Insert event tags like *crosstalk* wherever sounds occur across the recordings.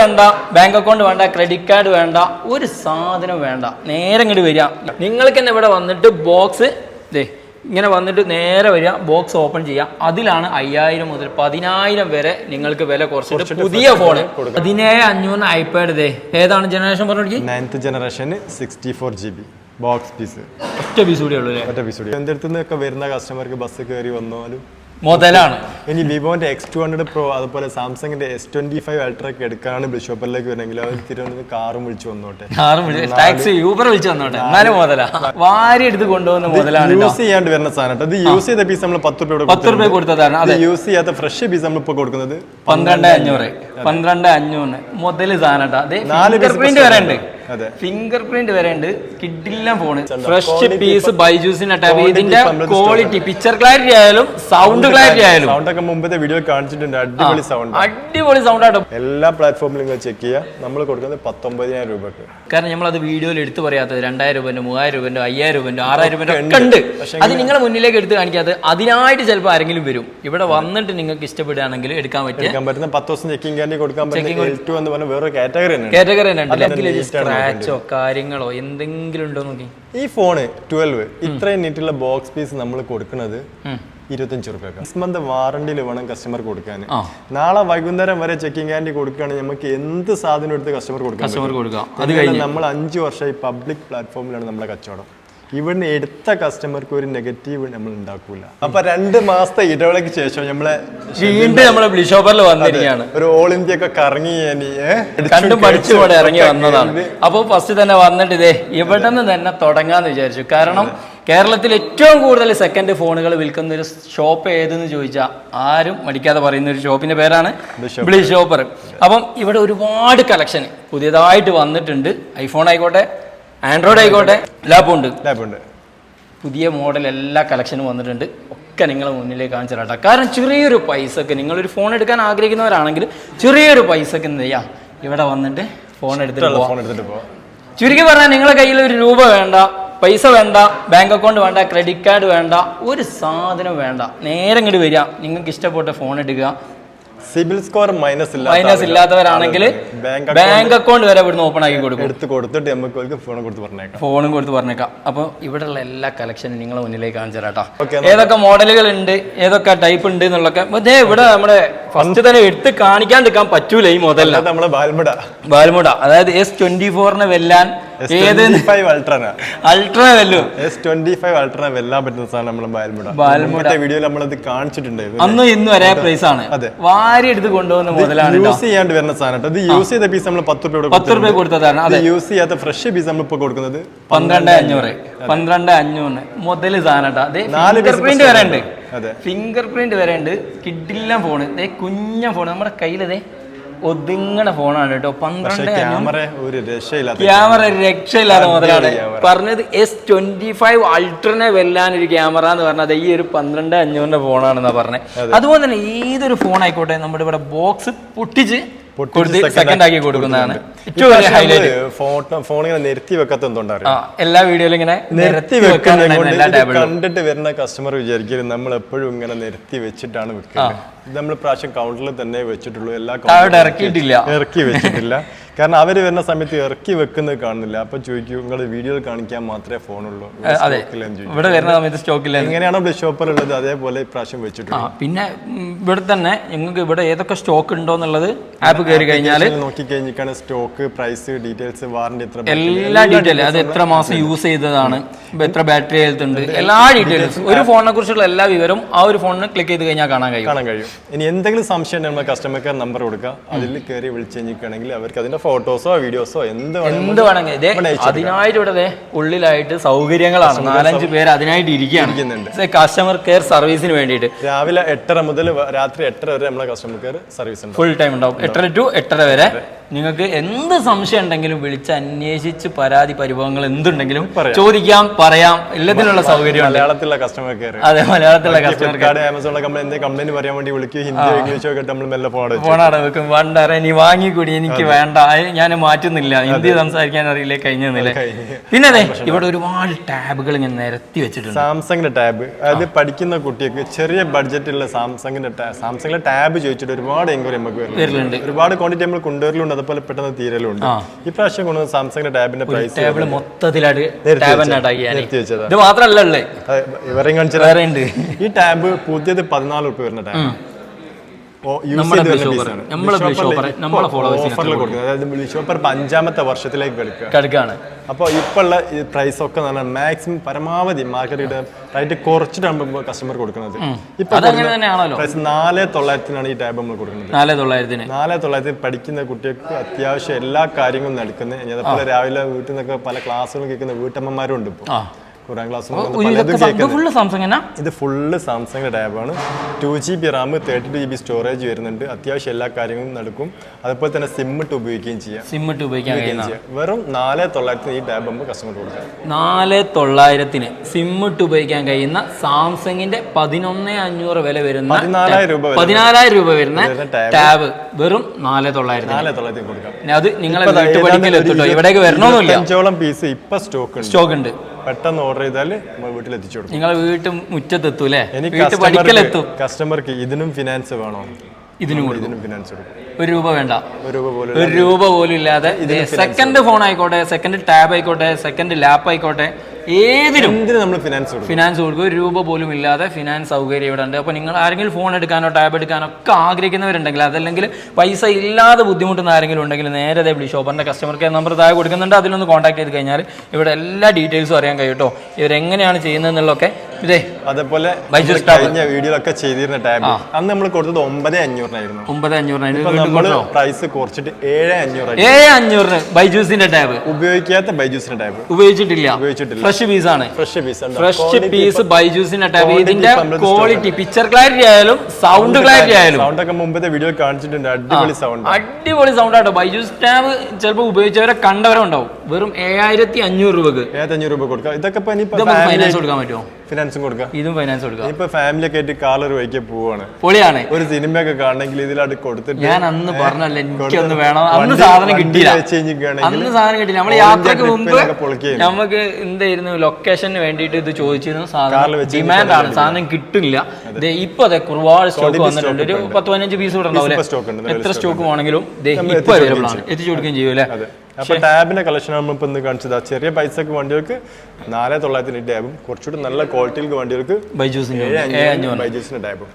വേണ്ട bank account വേണ്ട credit card വേണ്ട ഒരു സാധനം വേണ്ട. നേരെ ഇങ്ങോട്ട് വരിക. നിങ്ങൾക്ക് തന്നെ ഇവിടെ വന്നിട്ട് ബോക്സ് ദേ ഇങ്ങനെ വന്നിട്ട് നേരെ വരിക ബോക്സ് ഓപ്പൺ ചെയ്യുക. അതിലാണ് അയ്യായിരം മുതൽ പതിനായിരം വരെ നിങ്ങൾക്ക് വില കുറച്ചിട്ട് പുതിയ ഫോൺ പതിനേഴ് അഞ്ഞൂറ് ഐപാഡ് ഇതേ ഏതാണ് ജനറേഷൻ പറഞ്ഞു ninth generation sixty four G B box piece ഒറ്റ പീസ് കൂടി ഉള്ളൂ ഒറ്റ പീസ് കൂടി എന്റെ വരുന്ന കസ്റ്റമർക്ക് ബസ് കയറി വന്നാലും മുതലാണ്. ഇനി വിവോന്റെ എക്സ് ടു ഹൺഡ്രഡ് പ്രോ അതുപോലെ സാംസങ്ങിന്റെ എസ് ട്വന്റി ഫൈവ് അൾട്ര ഒക്കെ എടുക്കാനാണ് ബിഷോപ്പിലേക്ക് വരണമെങ്കിൽ അവർ തിരുവനന്തപുരം കാറും വിളിച്ചു വന്നോട്ടെ. കാറും ടാക്സി യൂബർ വിളിച്ചു വന്നോട്ടെ. എന്നാലും മുതലാ. വാരി എടുത്ത് കൊണ്ടുവന്ന മുതലാണ്. യൂസ് ചെയ്യാണ്ട് വരുന്ന സാധനം. ഇത് യൂസ് ചെയ്ത പീസ് നമ്മൾ പത്ത് രൂപ പത്ത് രൂപ കൊടുത്തതാണ് അതെ. യൂസ് ചെയ്യാത്ത ഫ്രഷ് പീസ് നമ്മൾ ഇപ്പോൾ കൊടുക്കുന്നത് പന്ത്രണ്ട് അഞ്ഞൂറ്. പന്ത്രണ്ട് അഞ്ഞൂറ് മുതൽ സാധനം ഫിംഗർ പ്രിന്റ് വരെ ഉണ്ട്. ഫിംഗർ പ്രിന്റ് വരെ ഉണ്ട്. കിഡില്ല ഫോണ് ഫ്രഷ് പീസ് ബൈജൂസിന്റെ ടാബ് quality ഇതിന്റെ ക്വാളിറ്റി പിക്ചർ ക്ലാരിറ്റി ആയാലും സൗണ്ട് ക്ലാരിറ്റി ആയാലും. സൗണ്ടൊക്കെ മുമ്പത്തെ വീഡിയോ കാണിച്ചിട്ടുണ്ട്. അടിപൊളി സൗണ്ട് അടിപൊളി സൗണ്ട് ആട്ടോ. എല്ലാ പ്ലാറ്റ്ഫോമിലും നിങ്ങൾ ചെക്ക് ചെയ്യുക. നമ്മൾ കൊടുക്കുന്നത് പത്തൊമ്പതിനായിരം രൂപക്ക്. കാരണം നമ്മൾ അത് വീഡിയോയിൽ എടുത്തു പറയാത്തത് രണ്ടായിരം രൂപന്റെ മൂവായിരം രൂപന്റെ അയ്യായിരം രൂപന്റെ ആറായിരം രൂപന്റെ ഒക്കെ ഉണ്ട്. അത് നിങ്ങളെ മുന്നിലേക്ക് എടുത്ത് കാണിക്കാതെ അതിനായിട്ട് ചിലപ്പോൾ ആരെങ്കിലും വരും. ഇവിടെ വന്നിട്ട് നിങ്ങൾക്ക് ഇഷ്ടപ്പെടുകയാണെങ്കിൽ എടുക്കാൻ പറ്റിയ എടുക്കാൻ പറ്റുന്ന പത്ത് ദിവസം ചെക്കിംഗ് ക്യാൻഡി കൊടുക്കാൻ പറ്റുന്ന എൽ ടു എന്ന് പറഞ്ഞ വേറൊരു കാറ്റഗറി കാറ്റഗറി തന്നെ സ്ക്രാച്ചോ കാര്യങ്ങളോ എന്തെങ്കിലും ഉണ്ടോ നോക്കി? ഈ ഫോണ് ട്വൽവ് ഇത്രയും നീറ്റുള്ള ബോക്സ് പീസ് നമ്മൾ കൊടുക്കുന്നത്. ഇരുപത്തഞ്ച് റുപ്യ സിക്സ് മന്ത് വാറണ്ടിയിൽ വേണം കസ്റ്റമർ കൊടുക്കാൻ നാളെ വൈകുന്നേരം വരെ ചെക്കിംഗ് ക്യാൻഡി കൊടുക്കുകയാണെങ്കിൽ നമുക്ക് എന്ത് സാധനം എടുത്ത് കസ്റ്റമർ കൊടുക്കാം. നമ്മൾ അഞ്ച് വർഷമായി പബ്ലിക് പ്ലാറ്റ്ഫോമിലാണ് നമ്മളെ കച്ചവടം. ഇവിടുന്ന് എടുത്ത കസ്റ്റമർക്ക് ഒരു നെഗറ്റീവ് നമ്മൾ ഉണ്ടാക്കൂല. അപ്പൊ രണ്ട് മാസത്തെ ഇടവേളയ്ക്ക് ശേഷം നമ്മളെ വീണ്ടും നമ്മളെ ബ്ലിഷോപ്പറിൽ വന്നിരിക്കുകയാണ്. ഒരു ഓൾ ഇന്ത്യ ഒക്കെ കറങ്ങി കണ്ടും പഠിച്ചും ഇവിടെ ഇറങ്ങി വന്നതാണ്. അപ്പോൾ ഫസ്റ്റ് തന്നെ വന്നിട്ട് ഇതേ ഇവിടെ നിന്ന് തന്നെ തുടങ്ങാന്ന് വിചാരിച്ചു. കാരണം കേരളത്തിൽ ഏറ്റവും കൂടുതൽ സെക്കൻഡ് ഫോണുകൾ വിൽക്കുന്ന ഒരു ഷോപ്പ് ഏതെന്ന് ചോദിച്ചാൽ ആരും മടിക്കാതെ പറയുന്ന ഒരു ഷോപ്പിന്റെ പേരാണ് ബ്ലി ഷോപ്പർ അപ്പം ഇവിടെ ഒരുപാട് കളക്ഷൻ പുതിയതായിട്ട് വന്നിട്ടുണ്ട്. ഐഫോൺ ആയിക്കോട്ടെ ആൻഡ്രോയിഡ് ആയിക്കോട്ടെ ലാപ്പും ഉണ്ട് ലാപ്പുണ്ട്. പുതിയ മോഡൽ എല്ലാ കളക്ഷനും വന്നിട്ടുണ്ട്. ഒക്കെ നിങ്ങളെ മുന്നിലേക്ക് കാണിച്ചു തരാം കാരണം ചെറിയൊരു പൈസക്ക് നിങ്ങളൊരു ഫോൺ എടുക്കാൻ ആഗ്രഹിക്കുന്നവരാണെങ്കിൽ ചെറിയൊരു പൈസക്ക് എന്ത് ചെയ്യാം? ഇവിടെ വന്നിട്ട് ഫോൺ എടുത്തിട്ട് ഫോൺ എടുത്തിട്ട് പോവാം. ചുരുക്കി പറഞ്ഞാൽ നിങ്ങളെ കയ്യിൽ ഒരു രൂപ വേണ്ട പൈസ വേണ്ട ബാങ്ക് അക്കൗണ്ട് വേണ്ട ക്രെഡിറ്റ് കാർഡ് വേണ്ട ഒരു സാധനം വേണ്ട. നേരെ ഇങ്ങോട്ട് വരിക. നിങ്ങൾക്ക് ഇഷ്ടപ്പെട്ട ഫോൺ എടുക്കുക. സിബിൽ സ്കോർ മൈനസ് ഇല്ല മൈനസ് ഇല്ലാത്തവരാണെങ്കിൽ ബാങ്ക് അക്കൗണ്ട് വരെ ഇവിടുന്ന് ഓപ്പൺ ആക്കി കൊടുക്കും. എടുത്ത് കൊടുത്തിട്ട് നമുക്ക് ഫോൺ കൊടുത്ത് പറഞ്ഞേക്കാം. ഫോണും കൊടുത്ത് പറഞ്ഞേക്കാം. അപ്പോൾ ഇവിടെയുള്ള എല്ലാ കളക്ഷനും നിങ്ങളെ മുന്നിലേക്ക് കാണിച്ചു ഏതൊക്കെ മോഡലുകൾ ഉണ്ട് ഏതൊക്കെ ടൈപ്പ് ഉണ്ട് എന്നുള്ളൊക്കെ. ഇതേ ഇവിടെ നമ്മുടെ ഫസ്റ്റ് തന്നെ എടുത്ത് കാണിക്കാണ്ടിരിക്കാൻ പറ്റൂല ഈ മുതല നമ്മുടെ നമ്മളെ ബാൽമുട. ബാൽമുട. അതായത് എസ് ട്വന്റി ഫോറിനെ വെല്ലാൻ വെല്ലാൻ പറ്റുന്ന സാധനം നമ്മളെ ബാൽമുട. ബാൽമുട. മുമ്പത്തെ വീഡിയോയിൽ നമ്മളത് കാണിച്ചിട്ടുണ്ടായിരുന്നു അന്നും ഇന്നും ഒരേ പ്രൈസ് ആണ്. വാരി എടുത്ത് കൊണ്ടുപോകുന്ന മുതലാണ് കേട്ടോ യൂസ് ചെയ്യാണ്ട് വരുന്ന സാധനം. ഇത് യൂസ് ചെയ്ത പീസ് നമ്മൾ പത്ത് രൂപ പത്ത് രൂപ കൊടുത്തതാണ്. അതെ. യൂസ് ചെയ്യാത്ത ഫ്രഷ് പീസ് നമ്മൾ ഇപ്പോൾ കൊടുക്കുന്നത് പന്ത്രണ്ട് അഞ്ഞൂറ്. പന്ത്രണ്ട് അഞ്ഞൂറ് മുതൽ സാധനം നാല് ഫിംഗർ പ്രിന്റ് വരെ ഉണ്ട്. അതെ. ഫിംഗർ പ്രിന്റ് വരെ ഉണ്ട്. കിഡില്ല ഫോണ് കുഞ്ഞ ഫോൺ നമ്മുടെ കയ്യിലതേ ഒതുങ്ങണ ഫോണാണ് കേട്ടോ. പന്ത്രണ്ട് ക്യാമറ ഒരു രക്ഷയില്ലാത്ത ക്യാമറ രക്ഷയില്ലാത്ത മുതലാണ്. പറഞ്ഞത് എസ് ട്വന്റി ഫൈവ് അൾട്രനെ വെല്ലാൻ ഒരു ക്യാമറ എന്ന് പറഞ്ഞത് ഈ ഒരു പന്ത്രണ്ട് അഞ്ഞൂറിന്റെ ഫോണാണെന്നാ പറഞ്ഞത് അതുപോലെ തന്നെ ഏതൊരു ഫോൺ ആയിക്കോട്ടെ നമ്മുടെ ഇവിടെ ബോക്സ് പൊട്ടിച്ച് സെക്കൻഡ് ആക്കി കൊടുക്കുന്നതാണ്. ഫോൺ ഇങ്ങനെ നിരത്തി എല്ലാ വീഡിയോയിലും ഇങ്ങനെ നിരത്തി വെക്കുന്നത് കണ്ടിട്ട് വരുന്ന കസ്റ്റമർ വിചാരിക്കും നമ്മൾ എപ്പോഴും ഇങ്ങനെ നിരത്തി വെച്ചിട്ടാണ് വെക്കുന്നത് നമ്മൾ പ്രാവശ്യം കൗണ്ടറിൽ തന്നെ വെച്ചിട്ടുള്ളൂ. എല്ലാ ഇറക്കിയിട്ടില്ല. ഇറക്കി വെച്ചിട്ടില്ല. *laughs* കാരണം അവർ വരുന്ന സമയത്ത് ഇറക്കി വെക്കുന്നത് കാണുന്നില്ല. അപ്പൊ ചോദിക്കും നിങ്ങൾ വീഡിയോ കാണിക്കാൻ മാത്രമേ ഫോണുള്ളൂ. ഇവിടെ വരുന്ന സമയത്ത് സ്റ്റോക്കില്ല എങ്ങനെയാണോ ഷോപ്പർ ഉള്ളത് അതേപോലെ പ്രാവശ്യം വെച്ചിട്ടുണ്ട്. പിന്നെ ഇവിടെ തന്നെ നിങ്ങൾക്ക് ഇവിടെ ഏതൊക്കെ സ്റ്റോക്ക് ഉണ്ടോ എന്നുള്ളത് ആപ്പ് കയറി കഴിഞ്ഞാൽ നോക്കി കഴിഞ്ഞിട്ടാണ് സ്റ്റോക്ക് പ്രൈസ് ഡീറ്റെയിൽസ് വാറന്റി എത്ര എല്ലാ ഡീറ്റെയിൽസ് അത് എത്ര മാസം യൂസ് ചെയ്തതാണ്. എത്ര ബാറ്ററി ഹെൽത്ത് ഉണ്ട്. എല്ലാ ഡീറ്റെയിൽസും ഒരു ഫോണിനെ കുറിച്ചുള്ള എല്ലാ വിവരവും ആ ഒരു ഫോണിന് ക്ലിക്ക് ചെയ്ത് കഴിഞ്ഞാൽ കാണാൻ കഴിയും. കാണാൻ കഴിയും. ഇനി എന്തെങ്കിലും സംശയം ഉണ്ടെങ്കിൽ നമ്മൾ കസ്റ്റമർ കെയർ നമ്പർ കൊടുക്കുക. അതിൽ കയറി വിളിച്ചു കഴിഞ്ഞിരിക്കുകയാണെങ്കിൽ അവർക്ക് അതിന്റെ ഫോട്ടോസോ വീഡിയോസോ എന്ത് എന്ത് വേണമെങ്കിൽ അതിനായിട്ട് ഇവിടെ ഉള്ളിലായിട്ട് സൗകര്യങ്ങളാണ്. നാലഞ്ച് പേര് അതിനായിട്ട് ഇരിക്കുകയാണ്. ഇരിക്കുന്നുണ്ട്. കസ്റ്റമർ കെയർ സർവീസിന് വേണ്ടിയിട്ട്. രാവിലെ എട്ടര മുതൽ രാത്രി എട്ടര വരെ നമ്മളെ കസ്റ്റമർ കെയർ സർവീസ് ഉണ്ട് ഫുൾ ടൈം ഉണ്ടാവും. എട്ടര ടു എട്ടര വരെ. നിങ്ങൾക്ക് എന്ത് സംശയം ഉണ്ടെങ്കിലും വിളിച്ച് അന്വേഷിച്ച് പരാതി പരിഭവങ്ങൾ എന്തുണ്ടെങ്കിലും ചോദിക്കാം പറയാം. എല്ലാത്തിനുള്ള സൗകര്യം മലയാളത്തിലുള്ള കസ്റ്റമർ കെയർ അതെ മലയാളത്തിലുള്ള കസ്റ്റമർ ഫ്ലിപ്കാർട്ട് ആമസോണിലൊക്കെ നമ്മൾ എന്തെങ്കിലും കംപ്ലൈന്റ് പറയാൻ വേണ്ടി വിളിക്കുക ഹിന്ദി ഇംഗ്ലീഷോ ഒക്കെ നമ്മൾ മെല്ലെ ഫോൺ ഫോണാണ് വെക്കും. വേണ്ടാറ നീ വാങ്ങിക്കൂടി എനിക്ക് വേണ്ട. ഞാൻ മാറ്റുന്നില്ല. ഹിന്ദി സംസാരിക്കാൻ അറിയില്ല കഴിഞ്ഞില്ലേ പിന്നെ അതെ ഇവിടെ ഒരുപാട് ടാബുകൾ ഇങ്ങനെ നിരത്തി വെച്ചിട്ടുണ്ട്. സാംസങ്ങിന്റെ ടാബ്. അതായത് പഠിക്കുന്ന കുട്ടിക്ക് ചെറിയ ബഡ്ജറ്റിലുള്ള സാംസങ്ങിന്റെ സാംസങ്ങിന്റെ ടാബ് ചോദിച്ചിട്ട് ഒരുപാട് എൻക്വയറി നമുക്ക് വരുന്നുണ്ട്. ഒരുപാട് ക്വാണ്ടിറ്റി നമ്മൾ കൊണ്ടുവരലുണ്ട്. അതുപോലെ പെട്ടെന്ന് തീരലുണ്ട്. ഈ ഇപ്രാവശ്യം കൊണ്ട് സാംസങ്ങിന്റെ ടാബിന്റെ പ്രൈസ് ടേബിൾ മൊത്തത്തിലായിട്ട്. ഇത് മാത്രമല്ലേ ഈ ടാബ് പുതിയത് പതിനാല് രൂപ വരുന്ന ടാബ്. നമ്മുടെ ഇപ്പൊ അഞ്ചാമത്തെ വർഷത്തിലേക്ക് കളിക്കുക കിടക്കാണ്. അപ്പോൾ ഇപ്പോൾ ഉള്ള ഈ പ്രൈസ് ഒക്കെ നല്ല മാക്സിമം പരമാവധി മാർക്കറ്റ് റേറ്റ് കുറച്ചിട്ടാണ് കസ്റ്റമർ കൊടുക്കുന്നത്. ഇപ്പൊ പ്രൈസ് നാല് തൊള്ളായിരത്തിനാണ് ഈ ടാബ് നമ്മൾ കൊടുക്കുന്നത്. നാല് തൊള്ളായിരത്തിന്. നാല് തൊള്ളായിരത്തിൽ പഠിക്കുന്ന കുട്ടികൾക്ക് അത്യാവശ്യം എല്ലാ കാര്യങ്ങളും നടക്കുന്നത് അതുപോലെ രാവിലെ വീട്ടിൽ നിന്നൊക്കെ പല ക്ലാസ്സുകളും കേൾക്കുന്ന വീട്ടമ്മമാരും ഉണ്ട് ഇപ്പോൾ കുറാൻ ക്ലാസ് ഫുള്ള് സാംസങ് ഇത് ഫുള്ള് സാംസങ്ങിന്റെ ടാബാണ് two G B RAM thirty two G B storage വരുന്നുണ്ട്. അത്യാവശ്യം എല്ലാ കാര്യങ്ങളും നടക്കും. അതുപോലെ തന്നെ സിം ഇട്ട് ഉപയോഗിക്കുകയും ചെയ്യാം. സിം ഇട്ട് ഉപയോഗിക്കാൻ. വെറും നാല് തൊള്ളായിരത്തിന് ഈ ടാബ് നമ്മൾ കസ്റ്റമർ കൊടുക്കാം. നാല് തൊള്ളായിരത്തിന് സിം ഇട്ട് ഉപയോഗിക്കാൻ കഴിയുന്ന സാംസങ്ങിന്റെ പതിനൊന്ന് അഞ്ഞൂറ് വില വരുന്ന പതിനാലായിരം രൂപ പതിനാലായിരം രൂപ വരുന്ന ടാബ് വെറും നാല് തൊള്ളായിരത്തി അത് നിങ്ങളെ വീട്ടുപടിക്കൽ എത്തിട്ടോ ഇവിടേക്ക് വരണമെന്നില്ല. പീസ് ഇപ്പൊ സ്റ്റോക്ക് സ്റ്റോക്ക് ഉണ്ട്. പെട്ടെന്ന് ഓർഡർ ചെയ്താൽ നമ്മൾ വീട്ടിൽ എത്തിച്ചു കൊടുക്കും. നിങ്ങൾ വീട്ടും മുറ്റത്തെത്തും അല്ലേ വീട്ടിൽ വീട്ടു പഠിക്കലെത്തും കസ്റ്റമർക്ക് ഇതിനും ഫിനാൻസ് വേണോ? ഇതിനും ഇതിനും ഫിനാൻസ് കൊടുക്കും. ഒരു രൂപ വേണ്ട. ഒരു രൂപ പോലും ഒരു രൂപ പോലും ഇല്ലാതെ സെക്കൻഡ് ഫോൺ ആയിക്കോട്ടെ സെക്കൻഡ് ടാബ് ആയിക്കോട്ടെ സെക്കൻഡ് ലാപ്പ് ആയിക്കോട്ടെ ഏതിനും നമ്മൾ ഫിനാൻസ് ഫിനാൻസ് കൊടുക്കും. ഒരു രൂപ പോലും ഇല്ലാതെ ഫിനാൻസ് സൗകര്യം ഇവിടെ ഉണ്ട് അപ്പോൾ നിങ്ങൾ ആരെങ്കിലും ഫോൺ എടുക്കാനോ ടാബ് എടുക്കാനോ ഒക്കെ ആഗ്രഹിക്കുന്നവരുണ്ടെങ്കിൽ അതല്ലെങ്കിൽ പൈസ ഇല്ലാതെ ബുദ്ധിമുട്ടുന്ന ആരെങ്കിലും ഉണ്ടെങ്കിൽ നേരെ വിളി. ഷോപ്പറിന്റെ കസ്റ്റമർ കെയർ നമ്പർ താഴെ കൊടുക്കുന്നുണ്ട്. അതിലൊന്ന് കോൺടാക്ട് ചെയ്ത് കഴിഞ്ഞാൽ ഇവിടെ എല്ലാ ഡീറ്റെയിൽസും അറിയാൻ കഴിയും കേട്ടോ. ഇവരെങ്ങനെയാണ് ചെയ്യുന്നതെന്നുള്ളതൊക്കെ ഇതേ അതേപോലെ കഴിഞ്ഞ വീഡിയോയിലൊക്കെ ചെയ്തിരുന്ന ടാബ് അന്ന് നമ്മൾ കൊടുത്തത് ഒമ്പത് അഞ്ഞൂറിനായിരുന്നു. ഒമ്പത് അഞ്ഞൂറിനായിരുന്നു. പ്രൈസ് കുറച്ചിട്ട് ഏഴ് അഞ്ഞൂറ് ഏഴ് അഞ്ഞൂറിന് ബൈജൂസിന്റെ ടാബ്. ഉപയോഗിക്കാത്ത ബൈജൂസിന്റെ ടാബ്. ഉപയോഗിച്ചിട്ടില്ല. ഉപയോഗിച്ചിട്ടില്ല. ഫ്രഷ് പീസ് ആണ്. ഫ്രഷ് പീസ് ഫ്രഷ് പീസ് ബൈജൂസിന്റെ ടാബ് ഇതിന്റെ ക്വാളിറ്റി പിക്ചർ ക്ലാരിറ്റി ആയാലും സൗണ്ട് ക്ലാരിറ്റി ആയാലും. സൗണ്ട് ഒക്കെ മുമ്പത്തെ വീഡിയോ കാണിച്ചിട്ടുണ്ട്. അടിപൊളി സൗണ്ട് അടിപൊളി സൗണ്ട് ആട്ടോ. ബൈജൂസ് ടാബ് ചിലപ്പോൾ ഉപയോഗിച്ചവരെ കണ്ടവരെ ഉണ്ടാവും വെറും ഏഴായിരത്തി അഞ്ഞൂറ് രൂപക്ക്. ഏഴായിരത്തി അഞ്ഞൂറ് രൂപ കൊടുക്കാം. ഇതൊക്കെ ഫൈനാൻസ് കൊടുക്കാൻ പറ്റുമോ? ഫിനാൻസും കൊടുക്കാം. ഇതും ഫൈനാൻസ് കൊടുക്കാം. ഇപ്പൊ ഫാമിലി ഒക്കെ ആയിട്ട് കാളർ വഴിക്ക് പോവാണ്. പൊളിയാണ്. ഒരു സിനിമയൊക്കെ കാണണമെങ്കിൽ ഇതിലായിട്ട് കൊടുത്തിട്ട് ഞാൻ അന്ന് പറഞ്ഞല്ലേ എനിക്കൊന്ന് വേണം. അന്ന് സാധനം കിട്ടിയില്ല. അന്ന് സാധനം കിട്ടില്ല നമ്മൾ യാത്രയ്ക്ക് മുമ്പ് നമുക്ക് എന്തായിരുന്നു ലൊക്കേഷന് വേണ്ടിയിട്ട് ഇത് ചോദിച്ചിരുന്നു. സാധനം ഡിമാൻഡ് ആണ്. സാധനം കിട്ടില്ല. ഇപ്പൊ അതെ ഒരുപാട് സ്റ്റോക്ക് വന്നിട്ടുണ്ട്. ഒരു പത്ത് പതിനഞ്ച് പീസ് കൂടെ ഉണ്ടാവില്ല? എത്ര സ്റ്റോക്ക് വേണമെങ്കിലും ഇപ്പൊ അവൈലബിൾ ആണ്. എത്തിച്ചു കൊടുക്കുകയും ചെയ്യൂല്ലേ അപ്പൊ ടാബിന്റെ കളക്ഷൻ നമ്മൾ ഇപ്പൊ ഇന്ന് കാണിച്ചത്. ചെറിയ പൈസക്ക് വണ്ടികൾക്ക് നാല് തൊള്ളായിരത്തിന് ടാബും. കുറച്ചുകൂടി നല്ല ക്വാളിറ്റിയിലേക്ക് വണ്ടികൾക്ക് ബൈജൂസിന്റെ ടാബും.